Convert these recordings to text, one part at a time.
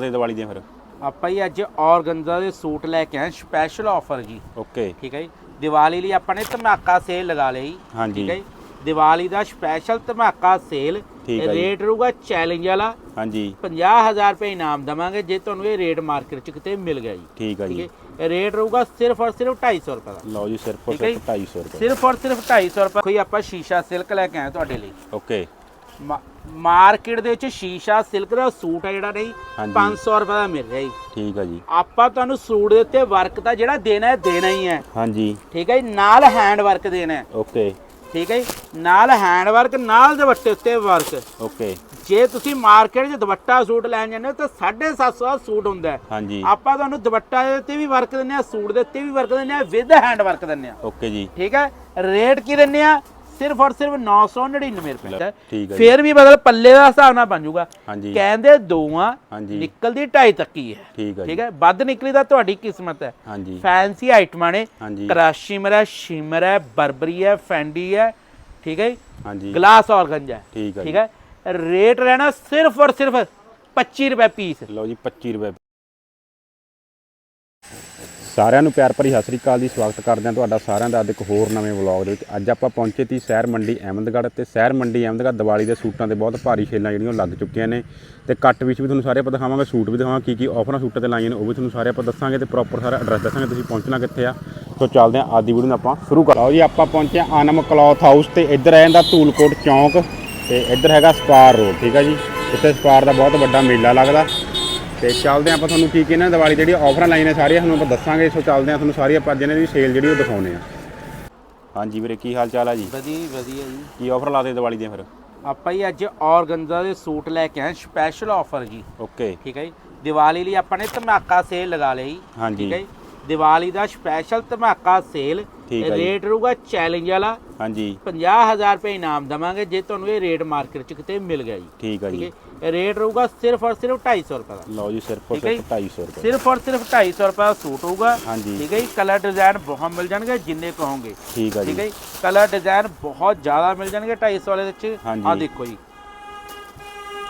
ਦੇ ਦੀਵਾਲੀ ਦੀਆਂ ਫਿਰ। ਆਪਾਂ ਹੀ ਅੱਜ ਔਰਗੰਜ਼ਾ ਦੇ ਸੂਟ ਲੈ ਕੇ ਆਏ ਸਪੈਸ਼ਲ ਆਫਰ ਜੀ। ਓਕੇ। ਠੀਕ ਹੈ ਜੀ। ਦੀਵਾਲੀ ਲਈ ਆਪਾਂ ਨੇ ਧਮਾਕਾ ਸੇਲ ਲਗਾ ਲਈ ਹਾਂਜੀ। ਠੀਕ ਹੈ ਜੀ। ਦੀਵਾਲੀ ਦਾ ਸਪੈਸ਼ਲ ਧਮਾਕਾ ਸੇਲ ਹੈ ਜੀ। ਰੇਟ ਰਹੂਗਾ ਚੈਲੰਜ ਵਾਲਾ। ਹਾਂਜੀ। 50000 ਰੁਪਏ ਇਨਾਮ ਦਵਾਂਗੇ ਜੇ ਤੁਹਾਨੂੰ ਇਹ ਰੇਟ ਮਾਰਕੀਟ 'ਚ ਕਿਤੇ ਮਿਲ ਗਿਆ ਜੀ। ਠੀਕ ਠੀਕ ਜੀ। ਹੈ ਰੇਟ ਰਹੂਗਾ ਸਿਰਫ ਔਰ ਸਿਰਫ 250 ਰੁਪਏ ਦਾ। ਲਓ ਜੀ ਸਿਰਫ ਹੈ ਸਿਰਫ 250 ਰੁਪਏ ਸਿਰਫ ਔਰ ਸਿਰਫ 250 ਰੁਪਏ ਕੋਈ ਆਪਾਂ ਸ਼ੀਸ਼ਾ ਸਿਲਕ ਲੈ ਕੇ ਆਏ ਤੁਹਾਡੇ ਲਈ। ਓਕੇ। ਮਾਰਕੀਟ ਦੇ ਵਿੱਚ ਸ਼ੀਸ਼ਾ ਸਿਲਕ ਦਾ ਸੂਟ ਹੈ ਜਿਹੜਾ ਨਹੀਂ ਹਾਂਜੀ। 500 ਰੁਪਏ ਦਾ ਮਿਲ ਰਿਹਾ ਜੀ। ਠੀਕ ਆ ਜੀ। ਆਪਾਂ ਤੁਹਾਨੂੰ ਸੂਟ ਦੇ ਉੱਤੇ ਵਰਕ ਤਾਂ ਜਿਹੜਾ ਦੇਣਾ ਹੈ ਦੇਣਾ ਹੀ ਹੈ। ਹਾਂਜੀ। ਠੀਕ ਹੈ ਜੀ ਨਾਲ ਹੈਂਡ ਵਰਕ ਦੇਣਾ ਹੈ। ਓਕੇ ਠੀਕ ਹੈ ਜੀ ਨਾਲ ਹੈਂਡ ਵਰਕ ਨਾਲ ਦੁਪੱਟੇ ਉੱਤੇ ਵਰਕ ਓਕੇ ਜੇ ਤੁਸੀਂ ਮਾਰਕੀਟ 'ਚ ਦੁਪੱਟਾ ਸੂਟ ਲੈਣ ਜਾਂਦੇ ਹੋ ਤਾਂ 750 ਦਾ ਸੂਟ ਹੁੰਦਾ ਹੈ। ਹਾਂਜੀ। ਆਪਾਂ ਤੁਹਾਨੂੰ ਦੁਪੱਟਾ ਦੇ ਉੱਤੇ ਵੀ ਵਰਕ ਦਿੰਨੇ ਆ ਸੂਟ ਦੇ ਉੱਤੇ ਵੀ ਵਰਕ ਦਿੰਨੇ ਆ ਵਿਦ ਹੈਂਡ ਵਰਕ ਦਿੰਨੇ ਆ ਓਕੇ ਜੀ। ਠੀਕ ਹੈ ਰੇਟ ਕੀ ਦਿੰਨੇ ਆ ਸਿਰਫ ਔਰ ਸਿਰਫ 999 ਰੁਪਏ ਫੇਰ ਵੀ ਬਦਲ ਪੱਲੇ ਦਾ ਹਿਸਾਬ ਨਾਲ ਬਣ ਜਾਊਗਾ। ਕਹਿੰਦੇ ਦੋ ਆ ਹਾਂਜੀ। ਨਿਕਲਦੀ ਢਾਈ ਤੱਕ ਹੀ ਹੈ। ਠੀਕ ਹੈ? ਵੱਧ ਨਿਕਲੀ ਤਾਂ ਤੁਹਾਡੀ ਕਿਸਮਤ ਹੈ। ਫੈਂਸੀ ਆਈਟਮਾਂ ਨੇ। ਕਰਾਸ਼ੀਮਰ ਹੈ ਸ਼ਿਮਰ ਹੈ ਬਰਬਰੀ ਹੈ ਫੈਂਡੀ ਹੈ। ਠੀਕ ਹੈ ਹਾਂਜੀ। ਗਲਾਸ ਔਰਗੰਜ ਹੈ। ਠੀਕ ਹੈ? ਰੇਟ ਰਹਿਣਾ ਸਿਰਫ ਔਰ ਸਿਰਫ 25 ਰੁਪਏ ਪੀਸ। ਲਓ ਜੀ 25 ਰੁਪਏ। ਸਾਰਿਆਂ ਨੂੰ ਪਿਆਰ ਭਰੀ ਸਤਿ ਸ੍ਰੀ ਅਕਾਲ ਜੀ। ਸਵਾਗਤ ਕਰਦੇ ਹਾਂ ਤੁਹਾਡਾ ਸਾਰਿਆਂ ਦਾ ਅੱਜ ਇੱਕ ਹੋਰ ਨਵੇਂ ਵਲੌਗ ਦੇ ਵਿੱਚ। ਅੱਜ ਆਪਾਂ ਪਹੁੰਚੇ ਤੀ ਸ਼ਹਿਰ ਮੰਡੀ ਅਹਿਮਦਗੜ੍ਹ ਤੇ ਸ਼ਹਿਰ ਮੰਡੀ ਅਹਿਮਦਗੜ੍ਹ ਦੀਵਾਲੀ ਦੇ ਸੂਟਾਂ ਤੇ ਬਹੁਤ ਭਾਰੀ ਸੇਲਾਂ ਜਿਹੜੀਆਂ ਉਹ ਲੱਗ ਚੁੱਕੀਆਂ ਨੇ ਤੇ ਕੱਟ ਵਿੱਚ ਵੀ ਤੁਹਾਨੂੰ ਸਾਰੇ ਆਪਾਂ ਦਿਖਾਵਾਂਗੇ, ਸੂਟ ਵੀ ਦਿਖਾਵਾਂਗੇ ਕੀ ਕੀ ਆਫਰਾਂ ਸੂਟਾਂ ਤੇ ਲਾਈਆਂ ਨੇ ਉਹ ਵੀ ਤੁਹਾਨੂੰ ਸਾਰੇ ਆਪਾਂ ਦੱਸਾਂਗੇ ਤੇ ਪ੍ਰੋਪਰ ਸਾਰਾ ਐਡਰੈਸ ਦੱਸਾਂਗੇ ਤੁਸੀਂ ਪਹੁੰਚਣਾ ਕਿੱਥੇ ਆ। ਸੋ ਚੱਲਦੇ ਹਾਂ ਆਦੀ ਵੀਡੀਓ ਨੂੰ ਆਪਾਂ ਸ਼ੁਰੂ ਕਰ ਲਓ ਜੀ, ਆਪਾਂ ਪਹੁੰਚੇ ਹਾਂ ਆਨਮ ਕਲੌਥ ਹਾਊਸ ਤੇ ਇੱਧਰ ਆ ਜਾਂਦਾ ਧੂਲਕੋਟ ਚੌਂਕ ਤੇ ਇੱਧਰ ਹੈਗਾ ਸਪਾਰ ਰੋਡ ਠੀਕ ਆ ਜੀ? ਇੱਥੇ ਸਪਾਰ ਦਾ ਬਹੁਤ ਵੱਡਾ ਮੇਲਾ ਲੱਗਦਾ। ਤੇ ਚੱਲਦੇ ਹਾਂ ਆਪਾਂ ਤੁਹਾਨੂੰ ਕੀ ਕੀ ਨੇ ਦੀਵਾਲੀ ਜਿਹੜੀ ਆਫਰਾਂ ਲਾਈਆਂ ਨੇ ਸਾਰੀਆਂ ਤੁਹਾਨੂੰ ਆਪਾਂ ਦੱਸਾਂਗੇ ਸੋ ਚੱਲਦੇ ਹਾਂ ਤੁਹਾਨੂੰ ਸਾਰੀ ਆਪਾਂ ਅੱਜ ਇਹਨਾਂ ਦੀ ਸੇਲ ਜਿਹੜੀ ਉਹ ਦਿਖਾਉਨੇ ਆ ਹਾਂਜੀ ਵੀਰੇ ਕੀ ਹਾਲ ਚਾਲ ਆ ਜੀ? ਵਧੀਆ ਵਧੀਆ ਜੀ। ਕੀ ਆਫਰ ਲਾਦੇ ਦੀਵਾਲੀ ਦੀਆਂ ਫਿਰ? ਆਪਾਂ ਹੀ ਅੱਜ ਔਰਗੰਜ਼ਾ ਦੇ ਸੂਟ ਲੈ ਕੇ ਆਏ ਸਪੈਸ਼ਲ ਆਫਰ ਜੀ। ਓਕੇ। ਠੀਕ ਹੈ ਜੀ? ਦੀਵਾਲੀ ਲਈ ਆਪਾਂ ਨੇ ਧਮਾਕਾ ਸੇਲ ਲਗਾ ਲਈ ਹਾਂਜੀ। ਠੀਕ ਹੈ ਜੀ? ਦੀਵਾਲੀ ਦਾ ਸਪੈਸ਼ਲ ਧਮਾਕਾ ਸੇਲ ਠੀਕ ਹੈ ਜੀ। ਰੇਟ ਰਹੂਗਾ ਚੈਲੰਜ ਵਾਲਾ। ਹਾਂਜੀ। 50000 ਰੁਪਏ ਇਨਾਮ ਦਵਾਂਗੇ ਜੇ ਤੁਹਾਨੂੰ ਇਹ ਰੇਟ ਮਾਰਕੀਟ 'ਚ ਕਿਤੇ ਮਿਲ ਗਿਆ ਜੀ। ਠੀਕ ਆ ਠੀਕ ਜੀ। ਹੈ ਰੇਟ ਰਹੂਗਾ ਸਿਰਫ ਔਰ ਸਿਰਫ 250 ਰੁਪਏ ਦਾ। ਲਓ ਜੀ ਸਿਰਫ ਹੈ ਸਿਰਫ 250 ਰੁਪਏ ਸਿਰਫ ਔਰ ਸਿਰਫ 250 ਰੁਪਏ ਦਾ ਸੂਟ ਹੋਊਗਾ। ਹਾਂਜੀ। ਠੀਕ ਹੈ ਜੀ? ਕਲਰ ਡਿਜ਼ਾਈਨ ਬਹੁਤ ਮਿਲ ਜਾਣਗੇ ਜਿੰਨੇ ਕਹੋਗੇ। ਠੀਕ ਆ ਠੀਕ ਹੈ ਜੀ? ਕਲਰ ਡਿਜ਼ਾਈਨ ਬਹੁਤ ਜ਼ਿਆਦਾ ਮਿਲ ਜਾਣਗੇ 250 ਵਾਲੇ ਵਿੱਚ। ਆਹ ਦੇਖੋ ਜੀ।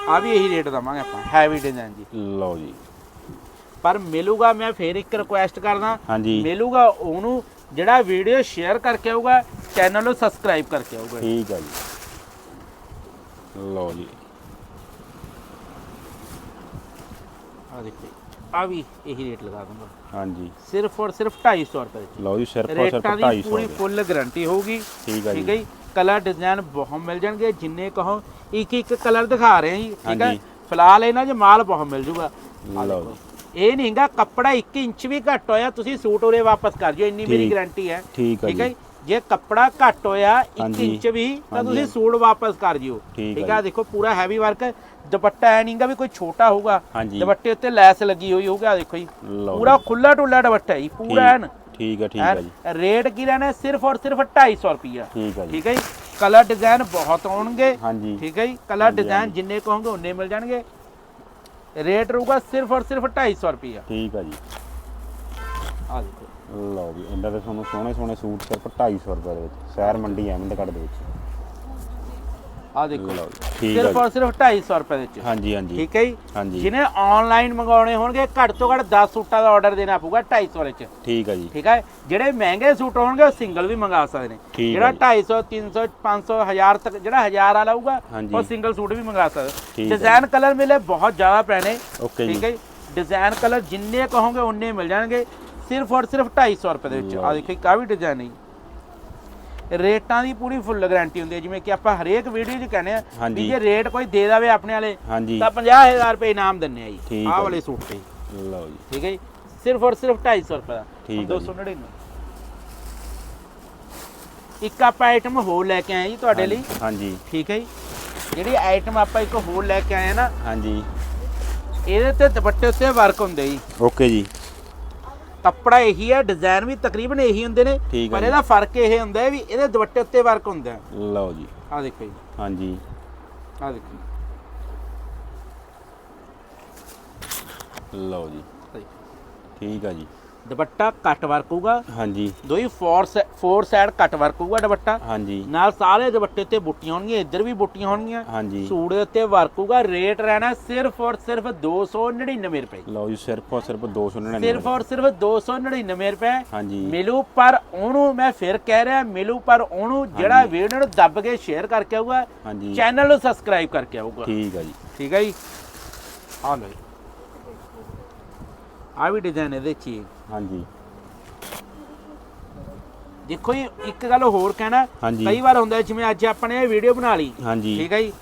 ਆ ਵੀ ਇਹੀ ਰੇਟ ਦਵਾਂਗੇ ਆਪਾਂ ਹੈਵੀ ਡਿਜ਼ਾਈਨ ਜੀ। ਲਓ ਜੀ। ਪਰ ਮਿਲੂਗਾ ਮੈਂ ਫੇਰ ਇੱਕ ਰਿਕੁਐਸਟ ਕਰਦਾ। ਹਾਂਜੀ। ਮਿਲੂਗਾ ਉਹਨੂੰ ਜਿਹੜਾ ਵੀਡੀਓ ਸ਼ੇਅਰ ਕਰਕੇ ਆਊਗਾ ਚੈਨਲ ਨੂੰ ਸਬਸਕ੍ਰਾਈਬ ਕਰਕੇ ਆਊਗਾ। ਠੀਕ ਆ ਜੀ। ਲਓ ਜੀ। ਆ ਦੇਖੋ ਆ ਵੀ ਇਹੀ ਰੇਟ ਲਗਾ ਦੂੰਗਾ ਹਾਂਜੀ। ਸਿਰਫ ਔਰ ਸਿਰਫ 250 ਰੁਪਏ ਵਿੱਚ। ਲਓ ਜੀ ਸਿਰਫ ਔਰ ਸਿਰਫ ਰੇਟਾਂ ਦੀ 250 ਪੂਰੀ ਰੁਪਏ। ਫੁੱਲ ਗਾਰੰਟੀ ਹੋਊਗੀ। ਠੀਕ ਆ ਠੀਕ ਹੈ ਜੀ? ਜੀ ਕਲਰ ਡਿਜ਼ਾਈਨ ਬਹੁਤ ਮਿਲ ਜਾਣਗੇ ਜਿੰਨੇ ਕਹੋ ਇੱਕ ਇੱਕ ਕਲਰ ਦਿਖਾ ਰਹੇ ਹਾਂ ਜੀ। ਠੀਕ ਹੈ। ਫਿਲਹਾਲ ਇਹਨਾਂ 'ਚ ਮਾਲ ਬਹੁਤ ਮਿਲ ਜੂਗਾ। ਲਓ ਦੇਖੋ। ਇਹ ਨਹੀਂਗਾ ਕੱਪੜਾ 1 ਇੰਚ ਵੀ ਘੱਟ ਹੋਇਆ ਤੁਸੀਂ ਸੂਟ ਉਰੇ ਵਾਪਸ ਕਰ ਜਿਓ ਇੰਨੀ ਮੇਰੀ। ਗਾਰੰਟੀ ਹੈ। ਠੀਕ ਹੈ ਜੀ? ਜੀ? ਕੱਪੜਾ ਘੱਟ ਹੋਇਆ 1 ਹਾਂਜੀ। ਇੰਚ ਵੀ ਤਾਂ ਹਾਂਜੀ। ਤੁਸੀਂ ਸੂਟ ਵਾਪਸ ਕਰ ਜਿਓ। ਠੀਕ ਠੀਕ ਆ? ਦੇਖੋ ਪੂਰਾ ਹੈਵੀ ਵਰਕ ਦੁਪੱਟਾ ਐ ਨਹੀਂਗਾ ਵੀ ਕੋਈ ਛੋਟਾ ਹੋਊਗਾ। ਹਾਂਜੀ। ਦੁਪੱਟੇ ਉੱਤੇ ਲੈਸ ਲੱਗੀ ਹੋਈ ਹੋਊਗਾ ਆਹ ਦੇਖੋ ਜੀ। ਲਓ ਪੂਰਾ ਜੀ। ਖੁੱਲਾ ਡੁੱਲਾ ਦੁਪੱਟਾ ਜੀ ਪੂਰਾ ਐਨ। ਠੀਕ ਆ ਠੀਕ ਆ ਜੀ। ਐਨ ਰੇਟ ਕੀ ਰਹਿਣਾ? ਹੈ? ਸਿਰਫ ਔਰ ਸਿਰਫ 250 ਰੁਪਿਆ ਠੀਕ ਆ ਜੀ। ਠੀਕ ਹੈ ਜੀ? ਕਲਰ ਡਿਜ਼ਾਈਨ ਬਹੁਤ ਆਉਣਗੇ। ਹਾਂਜੀ। ਠੀਕ ਹੈ ਜੀ? ਕਲਰ ਹਾਂਜੀ, ਡਿਜ਼ਾਈਨ ਹਾਂਜੀ। ਜਿੰਨੇ ਕਹੋਗੇ ਉਨੇ ਮਿਲ ਜਾਣਗੇ। ਰੇਟ ਰਹੂਗਾ ਸਿਰਫ ਔਰ ਸਿਰਫ 250 ਰੁਪਿਆ ਠੀਕ ਆ ਜੀ। ਆ ਦੇਖੋ। ਲਓ ਜੀ ਇਹਨਾਂ ਦੇ ਤੁਹਾਨੂੰ ਸੋਹਣੇ ਸੋਹਣੇ ਸੂਟ ਸਿਰਫ 250 ਰੁਪਏ ਦੇ ਵਿੱਚ। ਸ਼ਹਿਰ ਮੰਡੀ ਅਹਿਮਦਗੜ੍ਹ ਦੇ ਵਿੱਚ। ਆ ਦੇਖੋ। ਲਓ ਜੀ ਠੀਕ ਆ ਸਿਰਫ ਔਰ ਸਿਰਫ 250 ਰੁਪਏ ਦੇ ਵਿੱਚ। ਹਾਂਜੀ ਹਾਂਜੀ। ਠੀਕ ਹੈ ਜੀ? ਹਾਂਜੀ। ਜਿਹਨੇ ਆਨਲਾਈਨ ਮੰਗਾਉਣੇ ਹੋਣਗੇ ਘੱਟ ਤੋਂ ਘੱਟ 10 ਸੂਟਾਂ ਦਾ ਆਰਡਰ ਦੇਣਾ ਪਊਗਾ 250 ਵਾਲੇ ਚ ਠੀਕ ਆ ਜੀ। ਠੀਕ ਹੈ? ਜਿਹੜੇ ਮਹਿੰਗੇ ਸੂਟ ਹੋਣਗੇ ਉਹ ਸਿੰਗਲ ਵੀ ਮੰਗਾ ਸਕਦੇ ਨੇ। ਠੀਕ ਜਿਹੜਾ ਹੈ 250 300 500 1000 ਤੱਕ ਜਿਹੜਾ 1000 ਵਾਲਾ ਹੋਊਗਾ ਹਾਂਜੀ। ਉਹ ਸਿੰਗਲ ਸੂਟ ਵੀ ਮੰਗਾ ਠੀਕ ਸਕਦੇ ਹੈ ਡਿਜ਼ਾਈਨ ਕਲਰ ਮਿਲੇ ਬਹੁਤ ਜ਼ਿਆਦਾ ਪੈਣੇ। ਓਕੇ ਜੀ। ਠੀਕ ਹੈ ਡਿਜ਼ਾਈਨ ਕਲਰ ਜਿੰਨੇ ਕਹੋਗੇ ਉਨੇ ਮਿਲ ਜਾਣਗੇ। ਸਿਰਫ ਔਰ ਸਿਰਫ 250 ਰੁਪਏ ਦੇ ਵਿੱਚ। ਆ। ਦੇਖੋ ਕਾਫੀ ਡਿਜ਼ਾਈਨ ਹੈ। ਰੇਟਾਂ ਦੀ ਪੂਰੀ ਫੁੱਲ ਗਾਰੰਟੀ ਹੁੰਦੀ ਹੈ ਜਿਵੇਂ ਕਿ ਆਪਾਂ ਹਰੇਕ ਵੀਡੀਓ 'ਚ ਕਹਿੰਦੇ ਆ। ਵੀ ਜੇ ਰੇਟ ਕੋਈ ਦੇ ਦੇਵੇ ਆਪਣੇ ਵਾਲੇ ਤਾਂ 50000 ਰੁਪਏ ਇਨਾਮ ਦਿੰਨੇ ਆ ਜੀ। ਆਹ ਵਾਲੇ। ਸੂਟ ਤੇ। ਲਓ ਜੀ। ਠੀਕ ਹੈ ਜੀ। ਸਿਰਫ ਔਰ ਸਿਰਫ 250 ਰੁਪਏ ਦਾ। ਠੀਕ ਹੈ ਜੀ। 299 ਇੱਕ ਆਪਾਂ ਆਈਟਮ ਹੋਰ ਲੈ ਕੇ ਆਏ ਜੀ ਤੁਹਾਡੇ ਲਈ। ਹਾਂਜੀ ਠੀਕ ਹੈ ਜੀ। ਜਿਹੜੀ ਆਈਟਮ ਆਪਾਂ ਇੱਕ ਹੋਰ ਲੈ ਕੇ ਆਏ ਆ ਨਾ ਹਾਂਜੀ। ਇਹਦੇ ਤੇ ਦੁਪੱਟੇ ਉੱਤੇ ਵਰਕ ਹੁੰਦੇ ਜੀ। ਓਕੇ ਜੀ। ਕੱਪੜਾ ਇਹੀ ਹੈ ਡਿਜ਼ਾਈਨ ਵੀ ਤਕਰੀਬਨ ਇਹੀ ਹੁੰਦੇ ਨੇ ਪਰ। ਇਹਦਾ ਫ਼ਰਕ ਇਹ ਹੁੰਦਾ ਹੈ ਵੀ ਇਹਦੇ ਦੁਪੱਟੇ ਉੱਤੇ ਵਰਕ ਹੁੰਦਾ ਹੈ। ਲਓ ਜੀ। ਆਹ ਦੇਖੋ ਜੀ। ਹਾਂਜੀ। ਆਹ ਦੇਖੋ ਲਓ ਜੀ। ਠੀਕ ਆ ਜੀ। ਦੁਪੱਟਾ ਕੱਟ ਵਰਕ ਹੋਊਗਾ ਹਾਂਜੀ। ਦੋਈ four four side cut work ਹੋਊਗਾ ਦੁਪੱਟਾ। ਹਾਂਜੀ। ਨਾਲ ਸਾਰੇ ਦੁਪੱਟੇ ਤੇ ਬੁੱਟੀਆਂ ਹੋਣਗੀਆਂ ਇੱਧਰ ਵੀ ਬੁੱਟੀਆਂ ਹੋਣਗੀਆਂ। ਹਾਂਜੀ। ਸੂਟ ਦੇ ਉੱਤੇ ਵਰਕ ਹੋਊਗਾ ਰੇਟ ਰਹਿਣਾ ਸਿਰਫ ਔਰ ਸਿਰਫ 299 ਰੁਪਏ। ਲਓ ਜੀ ਸਿਰਫ ਔਰ ਸਿਰਫ 299 ਸਿਰਫ ਔਰ ਸਿਰਫ 299 ਰੁਪਏ। ਹਾਂਜੀ। ਮਿਲੂ ਪਰ ਉਹਨੂੰ ਮੈਂ ਫਿਰ ਕਹਿ ਰਿਹਾ ਮਿਲੂ ਪਰ ਉਹਨੂੰ ਜਿਹੜਾ। ਵੀਡੀਓ ਨੂੰ ਦੱਬ ਕੇ ਸ਼ੇਅਰ ਕਰਕੇ ਆਊਗਾ ਹਾਂਜੀ। ਚੈਨਲ ਨੂੰ ਸਬਸਕ੍ਰਾਈਬ ਕਰਕੇ ਆਊਗਾ। ਠੀਕ ਆ ਜੀ। ਠੀਕ ਹੈ ਜੀ? ਆ ਲਓ ਜੀ। ਆ ਵੀ ਡਿਜ਼ਾਈਨ ਇਹਦੇ ਚ ਹੀ ਹੈ। ਹਾਂਜੀ। ਦੇਖੋ ਜੀ ਇੱਕ ਗੱਲ ਹੋਰ ਕਹਿਣਾ ਹਾਂਜੀ। ਕਈ ਵਾਰ ਹੁੰਦਾ ਜਿਵੇਂ ਅੱਜ ਆਪਾਂ ਨੇ ਇਹ ਵੀਡੀਓ ਬਣਾ ਲਈ। ਹਾਂਜੀ। ਠੀਕ ਹੈ ਜੀ?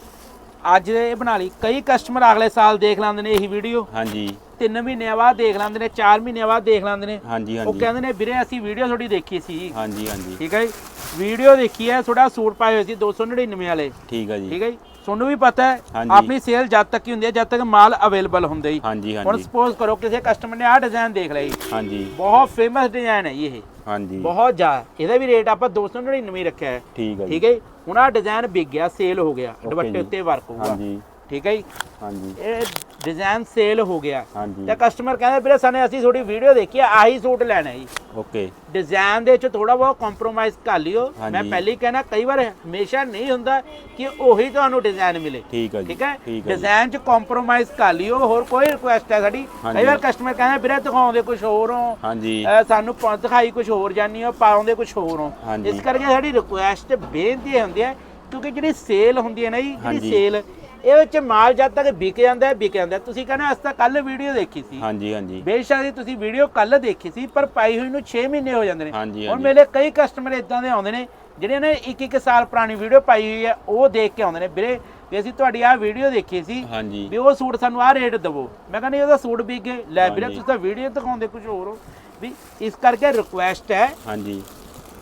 ਅੱਜ ਇਹ ਬਣਾ ਲਈ। ਕਈ ਕਸਟਮਰ ਅਗਲੇ ਸਾਲ ਦੇਖ ਲੈਂਦੇ ਨੇ ਇਹੀ ਵੀਡੀਓ ਹਾਂਜੀ। 3 ਮਹੀਨਿਆਂ ਬਾਅਦ ਦੇਖ ਲੈਂਦੇ ਨੇ 4 ਮਹੀਨਿਆਂ ਬਾਅਦ ਦੇਖ ਲੈਂਦੇ ਨੇ। ਹਾਂਜੀ ਉਹ ਹਾਂਜੀ। ਕਹਿੰਦੇ ਨੇ ਵੀਰੇ ਅਸੀਂ ਵੀਡੀਓ ਤੁਹਾਡੀ ਦੇਖੀ ਸੀ। ਹਾਂਜੀ ਹਾਂਜੀ। ਠੀਕ ਹੈ ਜੀ? ਵੀਡੀਓ ਦੇਖੀ ਹੈ ਤੁਹਾਡਾ ਸੂਟ ਪਾਏ ਹੋਏ ਸੀ 299 ਵਾਲੇ। ਠੀਕ ਆ ਜੀ। ਠੀਕ ਹੈ ਜੀ? ਤੁਹਾਨੂੰ ਵੀ ਪਤਾ ਹੈ। ਆਪਣੀ ਸੇਲ ਜਦ ਤੱਕ ਹੀ ਹੁੰਦੀ ਹੈ ਜਦ ਤੱਕ ਮਾਲ ਅਵੇਲੇਬਲ ਹੁੰਦਾ ਹੀ। ਹਾਂਜੀ ਹੁਣ ਹਾਂਜੀ ਸਪੋਜ਼ ਕਰੋ ਕਿਸੇ ਕਸਟਮਰ ਨੇ ਆਹ ਡਿਜ਼ਾਈਨ ਦੇਖ ਲਿਆ ਜੀ ਹਾਂਜੀ। ਬਹੁਤ ਫੇਮਸ ਡਿਜ਼ਾਈਨ ਹੈ ਇਹ। ਹਾਂਜੀ। ਬਹੁਤ ਜ਼ਿਆਦਾ। ਇਹਦਾ ਵੀ ਰੇਟ ਆਪਾਂ 299 ਹੀ ਰੱਖਿਆ ਹੈ। ਠੀਕ ਜੀ। ਠੀਕ ਹੈ ਹੁਣ ਆਹ ਡਿਜ਼ਾਈਨ ਵਿਕ ਗਿਆ ਸੇਲ ਹੋ ਗਿਆ। ਦੁਪੱਟੇ। ਉੱਤੇ ਵਰਕ ਹੋਊਗਾ। ਹਾਂਜੀ। ਠੀਕ ਹੈ ਜੀ? ਹਾਂਜੀ। ਇਹ ਡਿਜ਼ਾਈਨ ਸੇਲ ਹੋ ਗਿਆ। ਹਾਂਜੀ। ਤੇ ਕਸਟਮਰ ਕਹਿੰਦਾ ਵੀਰੇ ਸਾਨੇ ਅਸੀਂ ਤੁਹਾਡੀ ਵੀਡੀਓ ਦੇਖੀ ਆ ਆਹੀ ਸੂਟ ਲੈਣਾ ਹੈ ਜੀ। ਓਕੇ ਡਿਜ਼ਾਈਨ ਦੇ ਵਿੱਚ ਥੋੜਾ ਬਹੁਤ ਕੰਪਰੋਮਾਈਜ਼ ਕਰ ਲਿਓ। ਮੈਂ। ਪਹਿਲੇ ਹੀ ਕਹਿਣਾ ਕਈ ਵਾਰ ਹਮੇਸ਼ਾ ਨਹੀਂ ਹੁੰਦਾ ਕਿ ਉਹੀ ਤੁਹਾਨੂੰ ਡਿਜ਼ਾਈਨ ਮਿਲੇ। ਠੀਕ ਆ ਜੀ। ਠੀਕ ਹੈ? ਠੀਕ ਜੀ। ਡਿਜ਼ਾਈਨ 'ਚ ਕੰਪਰੋਮਾਈਜ਼ ਕਰ ਲਿਓ ਹੋਰ ਕੋਈ ਰਿਕੁਐਸਟ ਹੈ ਸਾਡੀ। ਕਈ ਵਾਰ ਕਸਟਮਰ ਕਹਿੰਦਾ ਵੀਰੇ ਦਿਖਾਉਂਦੇ ਕੁਝ ਹੋਰ ਹੋ। ਹਾਂਜੀ। ਸਾਨੂੰ ਦਿਖਾਈ ਕੁਝ ਹੋਰ ਜਾਨੀ ਹੋ ਪਾਉਂਦੇ ਕੁਝ ਹੋਰ ਹੋ। ਇਸ ਕਰਕੇ ਸਾਡੀ ਰਿਕੁਐਸਟ ਬੇਨਤੀ ਹੁੰਦੀ ਹੈ ਕਿਉਂਕਿ ਜਿਹੜੀ ਸੇਲ ਹੁੰਦੀ ਹੈ ਨਾ ਜੀ ਜਿਹੜੀ। ਸੇਲ ਇਹ ਵਿੱਚ ਮਾਲ ਜਦ ਤੱਕ ਵਿਕ ਜਾਂਦਾ ਹੈ ਵਿਕ ਜਾਂਦਾ ਹੈ। ਤੁਸੀਂ ਕਹਿੰਦੇ ਅਸੀਂ ਤਾਂ ਕੱਲ ਵੀਡੀਓ ਦੇਖੀ ਸੀ। ਹਾਂਜੀ ਹਾਂਜੀ। ਬੇਸ਼ੱਕ ਜੀ ਤੁਸੀਂ ਵੀਡੀਓ ਕੱਲ ਦੇਖੀ ਸੀ ਪਰ ਪਾਈ ਹੋਈ ਨੂੰ 6 ਮਹੀਨੇ ਹੋ ਜਾਂਦੇ ਨੇ। ਹੁਣ ਹਾਂਜੀ। ਮੇਰੇ ਕਈ ਕਸਟਮਰ ਇਦਾਂ ਦੇ ਆਉਂਦੇ ਨੇ ਜਿਹੜੇ ਨੇ ਇੱਕ ਇੱਕ ਸਾਲ ਪੁਰਾਣੀ ਵੀਡੀਓ ਪਾਈ ਹੋਈ ਹੈ ਉਹ ਦੇਖ ਕੇ ਆਉਂਦੇ ਨੇ। ਵੀਰੇ ਵੀ ਅਸੀਂ ਤੁਹਾਡੀ ਆਹ ਵੀਡੀਓ ਦੇਖੀ ਸੀ ਹਾਂਜੀ। ਵੀ ਉਹ ਸੂਟ ਸਾਨੂੰ ਆਹ ਰੇਟ ਦਵੋ। ਮੈਂ ਕਹਿੰਦਾ ਉਹਦਾ ਸੂਟ ਵਿਕ ਗਏ ਲੈ ਵੀਰੇ ਹਾਂਜੀ। ਤੁਸੀਂ ਤਾਂ ਵੀਡੀਓ ਦਿਖਾਉਂਦੇ ਕੁਝ ਹੋਰ ਹੋ। ਵੀ ਇਸ ਕਰਕੇ ਰਿਕੁਐਸਟ ਹੈ ਹਾਂਜੀ।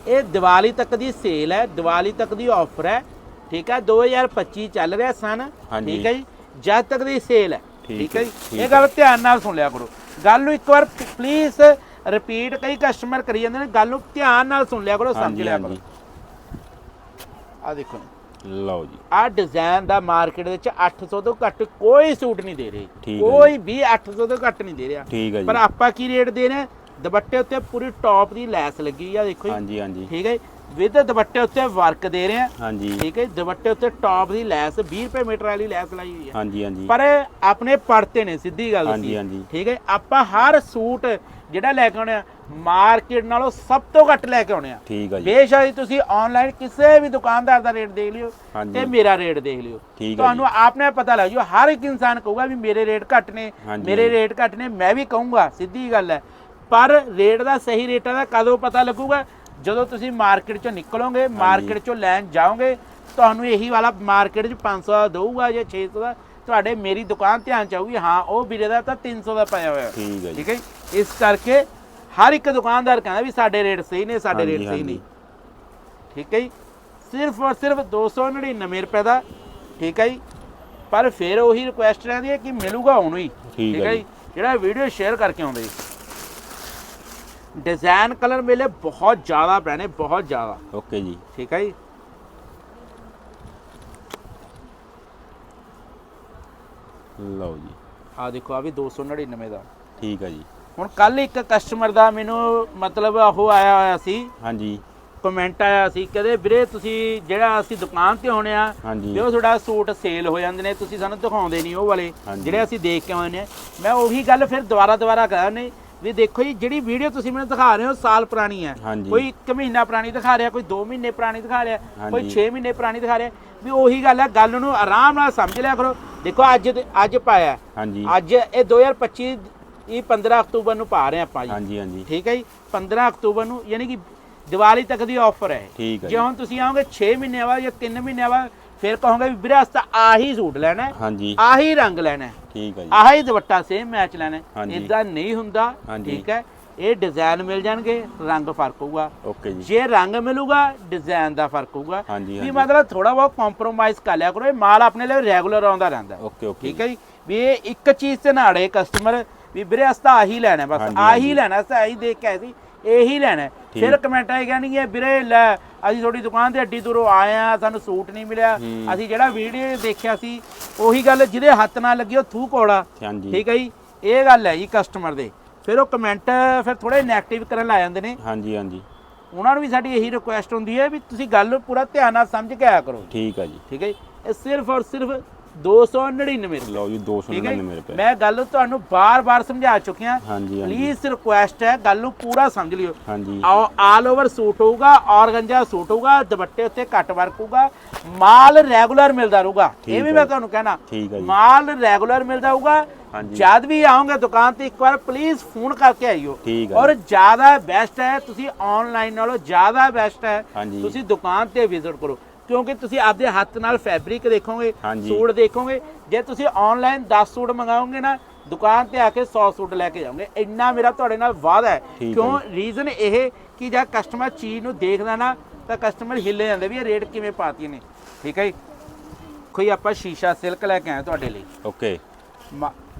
ਇਹ ਦੀਵਾਲੀ ਤੱਕ ਦੀ ਸੇਲ ਹੈ ਦੀਵਾਲੀ ਤੱਕ ਦੀ ਆਫਰ ਹੈ। ਠੀਕ ਹੈ 2025 ਚੱਲ ਰਿਹਾ ਸਨ। ਹਾਂਜੀ। ਠੀਕ ਹੈ ਜੀ ਜਦ ਤੱਕ ਦੀ ਸੇਲ ਹੈ। ਠੀਕ ਠੀਕ ਹੈ ਜੀ। ਇਹ ਗੱਲ ਧਿਆਨ ਨਾਲ ਸੁਣ ਲਿਆ ਕਰੋ। ਗੱਲ ਨੂੰ ਇੱਕ ਵਾਰ ਪਲੀਜ਼ ਰਿਪੀਟ ਕਈ ਕਸਟਮਰ ਕਰੀ ਜਾਂਦੇ ਨੇ ਗੱਲ ਨੂੰ ਧਿਆਨ ਨਾਲ ਸੁਣ ਲਿਆ ਕਰੋ ਸਮਝ ਹਾਂਜੀ ਲਿਆ ਕਰੋ। ਹਾਂਜੀ ਆ ਦੇਖੋ ਲਓ ਜੀ। ਆ ਡਿਜ਼ਾਈਨ ਦਾ ਮਾਰਕੀਟ ਵਿੱਚ 800 ਤੋਂ ਘੱਟ ਕੋਈ ਸੂਟ ਨਹੀਂ ਦੇ ਰਹੇ। ਠੀਕ ਹੈ ਕੋਈ ਵੀ 800 ਤੋਂ ਘੱਟ ਨਹੀਂ ਦੇ ਰਿਹਾ। ਠੀਕ ਹੈ ਪਰ ਜੀ ਆਪਾਂ ਕੀ ਰੇਟ ਦੇ ਰਹੇ? ਹਾਂ? ਦੁਪੱਟੇ ਉੱਤੇ ਪੂਰੀ ਟੌਪ ਦੀ ਲੈਸ ਲੱਗੀ ਆ ਦੇਖੋ ਜੀ। ਹਾਂਜੀ ਹਾਂਜੀ। ਠੀਕ ਹੈ ਵਿਦ ਦੁਪੱਟੇ ਉੱਤੇ ਵਰਕ ਦੇ ਰਹੇ ਆ। ਹਾਂਜੀ। ਠੀਕ ਹੈ ਦੁਪੱਟੇ ਉੱਤੇ ਟੌਪ ਦੀ ਲੈਸ 20 ਰੁਪਏ ਮੀਟਰ ਵਾਲੀ ਲੈਸ ਲਾਈ ਹੋਈ ਹੈ ਹਾਂਜੀ ਹਾਂਜੀ। ਪਰ ਆਪਣੇ ਪੜਤੇ ਨੇ ਸਿੱਧੀ ਗੱਲ ਹਾਂਜੀ, ਹਾਂਜੀ। ਠੀਕ ਹੈ ਆਪਾਂ ਹਰ ਸੂਟ ਜਿਹੜਾ ਲੈ ਕੇ ਆਉਣੇ ਆ ਮਾਰਕੀਟ ਨਾਲੋਂ ਸਭ ਤੋਂ ਘੱਟ ਲੈ ਕੇ ਆਉਣੇ ਆ। ਠੀਕ ਆ ਜੀ। ਬੇਸ਼ੱਕ ਹੀ ਤੁਸੀਂ ਆਨਲਾਈਨ ਕਿਸੇ ਵੀ ਦੁਕਾਨਦਾਰ ਦਾ ਰੇਟ ਦੇਖ ਲਿਓ। ਤੇ ਮੇਰਾ ਰੇਟ ਦੇਖ ਲਿਓ। ਤੁਹਾਨੂੰ ਆਪਨੇ ਪਤਾ ਲੱਗ ਜੂ ਹਰ ਇੱਕ ਇਨਸਾਨ ਕਹੂਗਾ ਵੀ ਮੇਰੇ ਰੇਟ ਘੱਟ ਨੇ ਮੇਰੇ। ਰੇਟ ਘੱਟ ਨੇ ਮੈਂ ਵੀ ਕਹੂੰਗਾ ਸਿੱਧੀ ਗੱਲ ਹੈ। ਪਰ ਰੇਟ ਦਾ ਸਹੀ ਰੇਟਾਂ ਦਾ ਕਦੋਂ ਪਤਾ ਲੱਗੂਗਾ? ਜਦੋਂ ਤੁਸੀਂ ਮਾਰਕੀਟ ਚੋਂ ਨਿਕਲੋਗੇ ਮਾਰਕੀਟ ਚੋਂ ਲੈਣ ਜਾਓਗੇ ਤੁਹਾਨੂੰ ਇਹੀ ਵਾਲਾ ਮਾਰਕੀਟ 'ਚ 500 ਦਾ ਦਊਗਾ ਜਾਂ 600 ਦਾ। ਤੁਹਾਡੇ ਮੇਰੀ ਦੁਕਾਨ ਧਿਆਨ ਚ ਆਊਗੀ ਹਾਂ ਉਹ ਵੀਰੇ ਦਾ ਤਾਂ 300 ਦਾ ਪਾਇਆ ਹੋਇਆ। ਠੀਕ ਹੈ ਜੀ। ਠੀਕ ਹੈ? ਇਸ ਕਰਕੇ ਹਰ ਇੱਕ ਦੁਕਾਨਦਾਰ ਕਹਿੰਦਾ ਵੀ ਸਾਡੇ ਰੇਟ ਸਹੀ ਨੇ ਸਾਡੇ ਰੇਟ ਸਹੀ। ਨਹੀਂ ਠੀਕ ਹੈ ਜੀ? ਸਿਰਫ ਔਰ ਸਿਰਫ 299 ਰੁਪਏ ਦਾ ਠੀਕ ਹੈ ਜੀ? ਪਰ ਫਿਰ ਉਹੀ ਰਿਕੁਐਸਟ ਰਹਿੰਦੀ ਹੈ ਕਿ ਮਿਲੂਗਾ ਉਹਨੂੰ ਹੀ। ਠੀਕ ਹੈ ਜੀ? ਜਿਹੜਾ ਵੀਡੀਓ ਸ਼ੇਅਰ ਕਰਕੇ ਆਉਂਦੇ। ਜੀ ਡਿਜ਼ਾਈਨ ਕਲਰ ਮੇਲੇ ਬਹੁਤ ਜ਼ਿਆਦਾ ਪੈਣੇ ਬਹੁਤ ਜ਼ਿਆਦਾ ਓਕੇ ਜੀ ਠੀਕ ਹੈ ਜੀ ਲਓ ਜੀ ਆ ਦੇਖੋ ਆ ਵੀ 299 ਦਾ ਠੀਕ ਹੈ ਜੀ ਹੁਣ ਕੱਲ ਇੱਕ ਕਸਟਮਰ ਦਾ ਮੈਨੂੰ ਮਤਲਬ ਉਹ ਆਇਆ ਹੋਇਆ ਸੀ ਹਾਂਜੀ ਕਮੈਂਟ ਆਇਆ ਸੀ ਕਹਿੰਦੇ ਵੀਰੇ ਤੁਸੀਂ ਜਿਹੜਾ ਅਸੀਂ ਦੁਕਾਨ ਤੇ ਆਉਣੇ ਆ ਹਾਂਜੀ ਵੀ ਉਹ ਤੁਹਾਡਾ ਸੂਟ ਸੇਲ ਹੋ ਜਾਂਦੇ ਨੇ ਤੁਸੀਂ ਸਾਨੂੰ ਦਿਖਾਉਂਦੇ ਨਹੀਂ ਉਹ ਵਾਲੇ ਹਾਂਜੀ। ਜਿਹੜੇ ਅਸੀਂ ਦੇਖ ਕੇ ਆਏ ਨੇ ਮੈਂ ਉਹੀ ਗੱਲ ਫਿਰ ਦੁਬਾਰਾ ਦੁਬਾਰਾ ਕਰਾਂ ਨੇ ਵੀ ਦੇਖੋ ਜੀ ਜਿਹੜੀ ਵੀਡੀਓ ਤੁਸੀਂ ਮੈਨੂੰ ਦਿਖਾ ਰਹੇ ਹੋ ਸਾਲ ਪੁਰਾਣੀ ਹੈ। ਕੋਈ 1 ਮਹੀਨਾ ਪੁਰਾਣੀ ਦਿਖਾ ਰਿਹਾ ਕੋਈ 2 ਮਹੀਨੇ ਪੁਰਾਣੀ ਦਿਖਾ ਰਿਹਾ ਕੋਈ ਹਾਂਜੀ। 6 ਮਹੀਨੇ ਪੁਰਾਣੀ ਦਿਖਾ ਰਿਹਾ। ਵੀ ਉਹੀ ਗੱਲ ਹੈ ਗੱਲ ਨੂੰ ਆਰਾਮ ਨਾਲ ਸਮਝ ਲਿਆ ਕਰੋ। ਦੇਖੋ ਅੱਜ ਅੱਜ ਪਾਇਆ ਅੱਜ ਇਹ 2025 ਇਹ 15 ਅਕਤੂਬਰ ਨੂੰ ਪਾ ਰਹੇ ਆਪਾਂ ਜੀ। ਹਾਂਜੀ ਹਾਂਜੀ। ਠੀਕ ਹੈ ਜੀ? 15 ਅਕਤੂਬਰ ਨੂੰ ਯਾਨੀ ਕਿ ਦੀਵਾਲੀ ਤੱਕ ਦੀ ਆਫਰ ਹੈ ਜੇ ਹੁਣ ਤੁਸੀਂ ਆਓਗੇ 6 ਮਹੀਨਿਆਂ ਬਾਅਦ ਜਾਂ 3 ਮਹੀਨਿਆਂ ਬਾਅਦ ਫਿਰ ਕਹੋਗੇ ਵੀ ਵੀਰੇ ਆਹੀ ਸੂਟ ਲੈਣਾ ਹੈ ਹਾਂਜੀ। ਆਹੀ ਰੰਗ ਲੈਣਾ ਹੈ। ਠੀਕ ਹੈ ਜੀ। ਆਹੀ ਦੁਪੱਟਾ ਸੇਮ ਮੈਚ ਲੈਣਾ ਹੈ। ਇਦਾਂ ਨਹੀਂ ਹੁੰਦਾ। ਠੀਕ ਹੈ। ਇਹ ਡਿਜ਼ਾਈਨ ਮਿਲ ਜਾਣਗੇ ਰੰਗ ਫ਼ਰਕ ਹੋਊਗਾ। ਓਕੇ ਜੀ। ਜੇ ਰੰਗ ਮਿਲੂਗਾ ਡਿਜ਼ਾਈਨ ਦਾ ਫ਼ਰਕ ਹੋਊਗਾ। ਵੀ। ਮਤਲਬ ਥੋੜਾ ਬਹੁਤ ਕੰਪਰੋਮਾਈਜ਼ ਕਰ ਲਿਆ ਕਰੋ ਇਹ ਮਾਲ ਆਪਣੇ ਲਈ ਰੈਗੂਲਰ ਆਉਂਦਾ ਰਹਿੰਦਾ। Okay okay. ਠੀਕ ਹੈ ਜੀ। ਵੀ ਇਹ ਇੱਕ ਚੀਜ਼ ਤੇ ਨਾੜੇ ਕਸਟਮਰ ਵੀ ਵੀਰੇ ਆਹੀ ਲੈਣਾ ਬਸ। ਆਹੀ। ਲੈਣਾ ਆਹੀ ਦੇਖ ਕੇ ਆਏ ਸੀ। ਇਹੀ ਲੈਣਾ। ਹੈ। ਫਿਰ ਕਮੈਂਟ ਆਏ ਕਹਿਣਗੇ ਵੀਰੇ ਲੈ ਅਸੀਂ ਤੁਹਾਡੀ ਦੁਕਾਨ ਤੇ ਅੱਡੀ ਦੂਰੋਂ ਆਏ ਆ ਸਾਨੂੰ ਸੂਟ ਨਹੀਂ ਮਿਲਿਆ। ਹੂੰ। ਅਸੀਂ ਜਿਹੜਾ ਵੀਡੀਓ ਦੇਖਿਆ ਸੀ ਉਹੀ ਗੱਲ ਜਿਹਦੇ ਹੱਥ ਨਾਲ ਲੱਗੀ ਉਹ ਥੂ ਕੋੜਾ। ਠੀਕ ਹੈ ਜੀ? ਇਹ ਗੱਲ ਹੈ ਜੀ ਕਸਟਮਰ ਦੇ। ਫਿਰ ਉਹ ਕਮੈਂਟ ਫਿਰ ਥੋੜੇ 네ਗੇਟਿਵ ਕਰਨ ਲਾ ਜਾਂਦੇ ਨੇ। ਹਾਂਜੀ ਹਾਂਜੀ। ਉਹਨਾਂ ਨੂੰ ਵੀ ਸਾਡੀ ਇਹੀ ਰਿਕੁਐਸਟ ਹੁੰਦੀ ਹੈ ਵੀ ਤੁਸੀਂ ਗੱਲ ਪੂਰਾ ਧਿਆਨ ਨਾਲ ਸਮਝ ਕੇ ਆਇਆ ਕਰੋ। ਠੀਕ ਆ ਜੀ। ਠੀਕ ਹੈ ਜੀ? ਇਹ ਸਿਰਫ ਔਰ ਸਿਰਫ 299 ਰੁਪਏ ਲਓ ਜੀ ਠੀਕ ਹੈ 299 ਜੀ? ਰੁਪਏ। ਮੈਂ ਗੱਲ ਤੁਹਾਨੂੰ ਬਾਰ-ਬਾਰ ਸਮਝਾ ਚੁੱਕਿਆ। ਹਾਂਜੀ ਪਲੀਜ਼ ਰਿਕੁਐਸਟ ਹੈ ਗੱਲ ਨੂੰ ਪੂਰਾ ਸਮਝ ਲਿਓ। ਹਾਂਜੀ। ਆਲ ਓਵਰ ਸੂਟ ਹੋਊਗਾ ਔਰਗੰਜਾ ਸੂਟ ਹੋਊਗਾ ਦੁਪੱਟੇ ਉੱਤੇ ਕੱਟ ਵਰਕ ਹੋਊਗਾ ਮਾਲ ਰੈਗੂਲਰ ਮਿਲਦਾ ਰਹੂਗਾ। ਠੀਕ ਇਹ ਵੀ ਹੈ ਮੈਂ ਜੀ। ਤੁਹਾਨੂੰ ਕਹਿਣਾ। ਮਾਲ ਰੈਗੂਲਰ ਮਿਲਦਾ ਹੋਊਗਾ। ਜਦ ਵੀ ਆਓਗੇ ਦੁਕਾਨ ਤੇ ਇੱਕ ਵਾਰ ਪਲੀਜ਼ ਫੋਨ ਕਰਕੇ ਆਈਓ। ਠੀਕ ਹੈ ਔਰ ਜ਼ਿਆਦਾ ਬੈਸਟ ਹੈ ਤੁਸੀਂ ਆਨਲਾਈਨ ਨਾਲੋਂ ਜ਼ਿਆਦਾ ਬੈਸਟ ਹੈ। ਤੁਸੀਂ ਦੁਕਾਨ ਤੇ ਵਿਜ਼ਿਟ ਕਰੋ। ਕਿਉਂਕਿ ਤੁਸੀਂ ਆਪਦੇ ਹੱਥ ਨਾਲ ਫੈਬਰਿਕ ਦੇਖੋਗੇ ਹਾਂਜੀ। ਸੂਟ ਦੇਖੋਗੇ ਜੇ ਤੁਸੀਂ ਆਨਲਾਈਨ 10 ਸੂਟ ਮੰਗਾਓਗੇ ਨਾ ਦੁਕਾਨ ਤੇ ਆ ਕੇ 100 ਸੂਟ ਲੈ ਕੇ ਜਾਓਗੇ। ਇੰਨਾ ਮੇਰਾ ਤੁਹਾਡੇ ਨਾਲ ਵਾਅਦਾ ਹੈ। ਠੀਕ ਹੈ ਕਿਉਂ? ਰੀਜ਼ਨ ਇਹ ਕਿ ਜਦ ਕਸਟਮਰ ਚੀਜ਼ ਨੂੰ ਦੇਖਦਾ ਨਾ ਤਾਂ ਕਸਟਮਰ ਹਿੱਲੇ ਜਾਂਦੇ ਵੀ ਇਹ ਰੇਟ ਕਿਵੇਂ ਪਾਤੀਆਂ ਨੇ। ਠੀਕ ਹੈ ਜੀ? ਕੋਈ ਆਪਾਂ ਸ਼ੀਸ਼ਾ ਸਿਲਕ ਲੈ ਕੇ ਆਏ ਤੁਹਾਡੇ ਲਈ। ਓਕੇ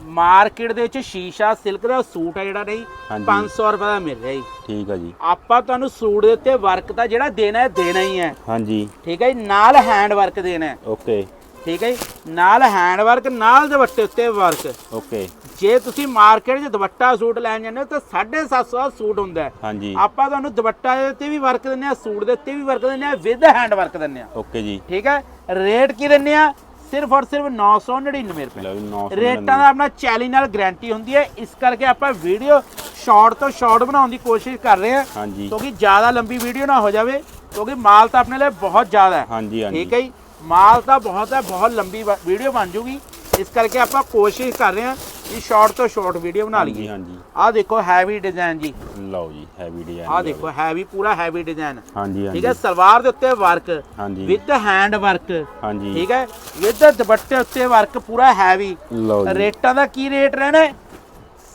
ਮਾਰਕੀਟ ਦੇ ਵਿੱਚ ਸ਼ੀਸ਼ਾ ਸਿਲਕ ਦਾ ਸੂਟ ਹੈ ਜਿਹੜਾ ਨਹੀਂ ਹਾਂਜੀ। 500 ਰੁਪਏ ਦਾ ਮਿਲ ਰਿਹਾ ਜੀ। ਠੀਕ ਆ ਜੀ। ਆਪਾਂ ਤੁਹਾਨੂੰ ਸੂਟ ਦੇ ਉੱਤੇ ਵਰਕ ਤਾਂ ਜਿਹੜਾ ਦੇਣਾ ਹੈ ਦੇਣਾ ਹੀ ਹੈ। ਹਾਂਜੀ। ਠੀਕ ਹੈ ਜੀ ਨਾਲ ਹੈਂਡ ਵਰਕ ਦੇਣਾ ਹੈ। ਓਕੇ। ਠੀਕ ਹੈ ਜੀ ਨਾਲ ਹੈਂਡ ਵਰਕ ਨਾਲ ਦੁਪੱਟੇ ਉੱਤੇ ਵਰਕ ਓਕੇ। ਜੇ ਤੁਸੀਂ ਮਾਰਕੀਟ 'ਚ ਦੁਪੱਟਾ ਸੂਟ ਲੈਣ ਜਾਂਦੇ ਹੋ ਤਾਂ 750 ਦਾ ਸੂਟ ਹੁੰਦਾ ਹੈ। ਹਾਂਜੀ। ਆਪਾਂ ਤੁਹਾਨੂੰ ਦੁਪੱਟਾ ਦੇ ਉੱਤੇ ਵੀ ਵਰਕ ਦਿੰਨੇ ਆ ਸੂਟ ਦੇ ਉੱਤੇ ਵੀ ਵਰਕ ਦਿੰਨੇ ਆ ਵਿਦ ਹੈਂਡ ਵਰਕ ਦਿੰਨੇ ਆ ਓਕੇ ਜੀ। ਠੀਕ ਹੈ ਰੇਟ ਕੀ ਦਿੰਨੇ ਆ ਸਿਰਫ ਔਰ ਸਿਰਫ 999 ਰੁਪਏ। ਲਓ ਜੀ 900 ਰੇਟਾਂ ਦਾ ਆਪਣਾ ਚੈਲੰਜ ਨਾਲ ਗਾਰੰਟੀ ਹੁੰਦੀ ਹੈ। ਇਸ ਕਰਕੇ ਆਪਾਂ ਵੀਡੀਓ ਸ਼ਾਰਟ ਤੋਂ ਸ਼ਾਰਟ ਬਣਾਉਣ ਦੀ ਕੋਸ਼ਿਸ਼ ਕਰ ਰਹੇ ਹਾਂ। ਹਾਂਜੀ। ਕਿਉਂਕਿ ਜ਼ਿਆਦਾ ਲੰਬੀ ਵੀਡੀਓ ਨਾ ਹੋ ਜਾਵੇ। ਕਿਉਂਕਿ ਮਾਲ ਤਾਂ ਆਪਣੇ ਲਈ ਬਹੁਤ ਜ਼ਿਆਦਾ ਹੈ। ਠੀਕ ਹੈ ਜੀ? ਮਾਲ ਤਾਂ ਬਹੁਤ ਹੈ ਬਹੁਤ ਲੰਬੀ ਵੀਡੀਓ ਬਣ ਜੂਗੀ। ਇਸ ਕਰਕੇ ਆਪਾਂ ਕੋਸ਼ਿਸ਼ ਕਰ ਰਹੇ ਹਾਂ ਕਿ ਸ਼ਾਰਟ ਤੋਂ ਸ਼ਾਰਟ ਵੀਡੀਓ ਬਣਾ ਲਈਏ। ਹਾਂਜੀ। ਆਹ ਦੇਖੋ ਹੈਵੀ ਡਿਜ਼ਾਈਨ ਜੀ। ਲਓ ਜੀ ਹੈਵੀ ਡਿਜ਼ਾਈਨ ਆਹ ਦੇਖੋ ਹੈਵੀ ਪੂਰਾ ਹੈਵੀ ਡਿਜ਼ਾਈਨ ਹਾਂਜੀ ਠੀਕ ਹੈ ਸਲਵਾਰ ਦੇ ਉੱਤੇ ਵਰਕ ਹਾਂਜੀ। ਵਿਦ ਹੈਂਡ ਵਰਕ ਹਾਂਜੀ। ਠੀਕ ਹੈ ਵਿਦ ਦੁਪੱਟੇ ਉੱਤੇ ਵਰਕ ਪੂਰਾ ਹੈਵੀ ਲਓ ਜੀ। ਰੇਟਾਂ ਦਾ ਕੀ ਰੇਟ ਰਹਿਣਾ ਹੈ?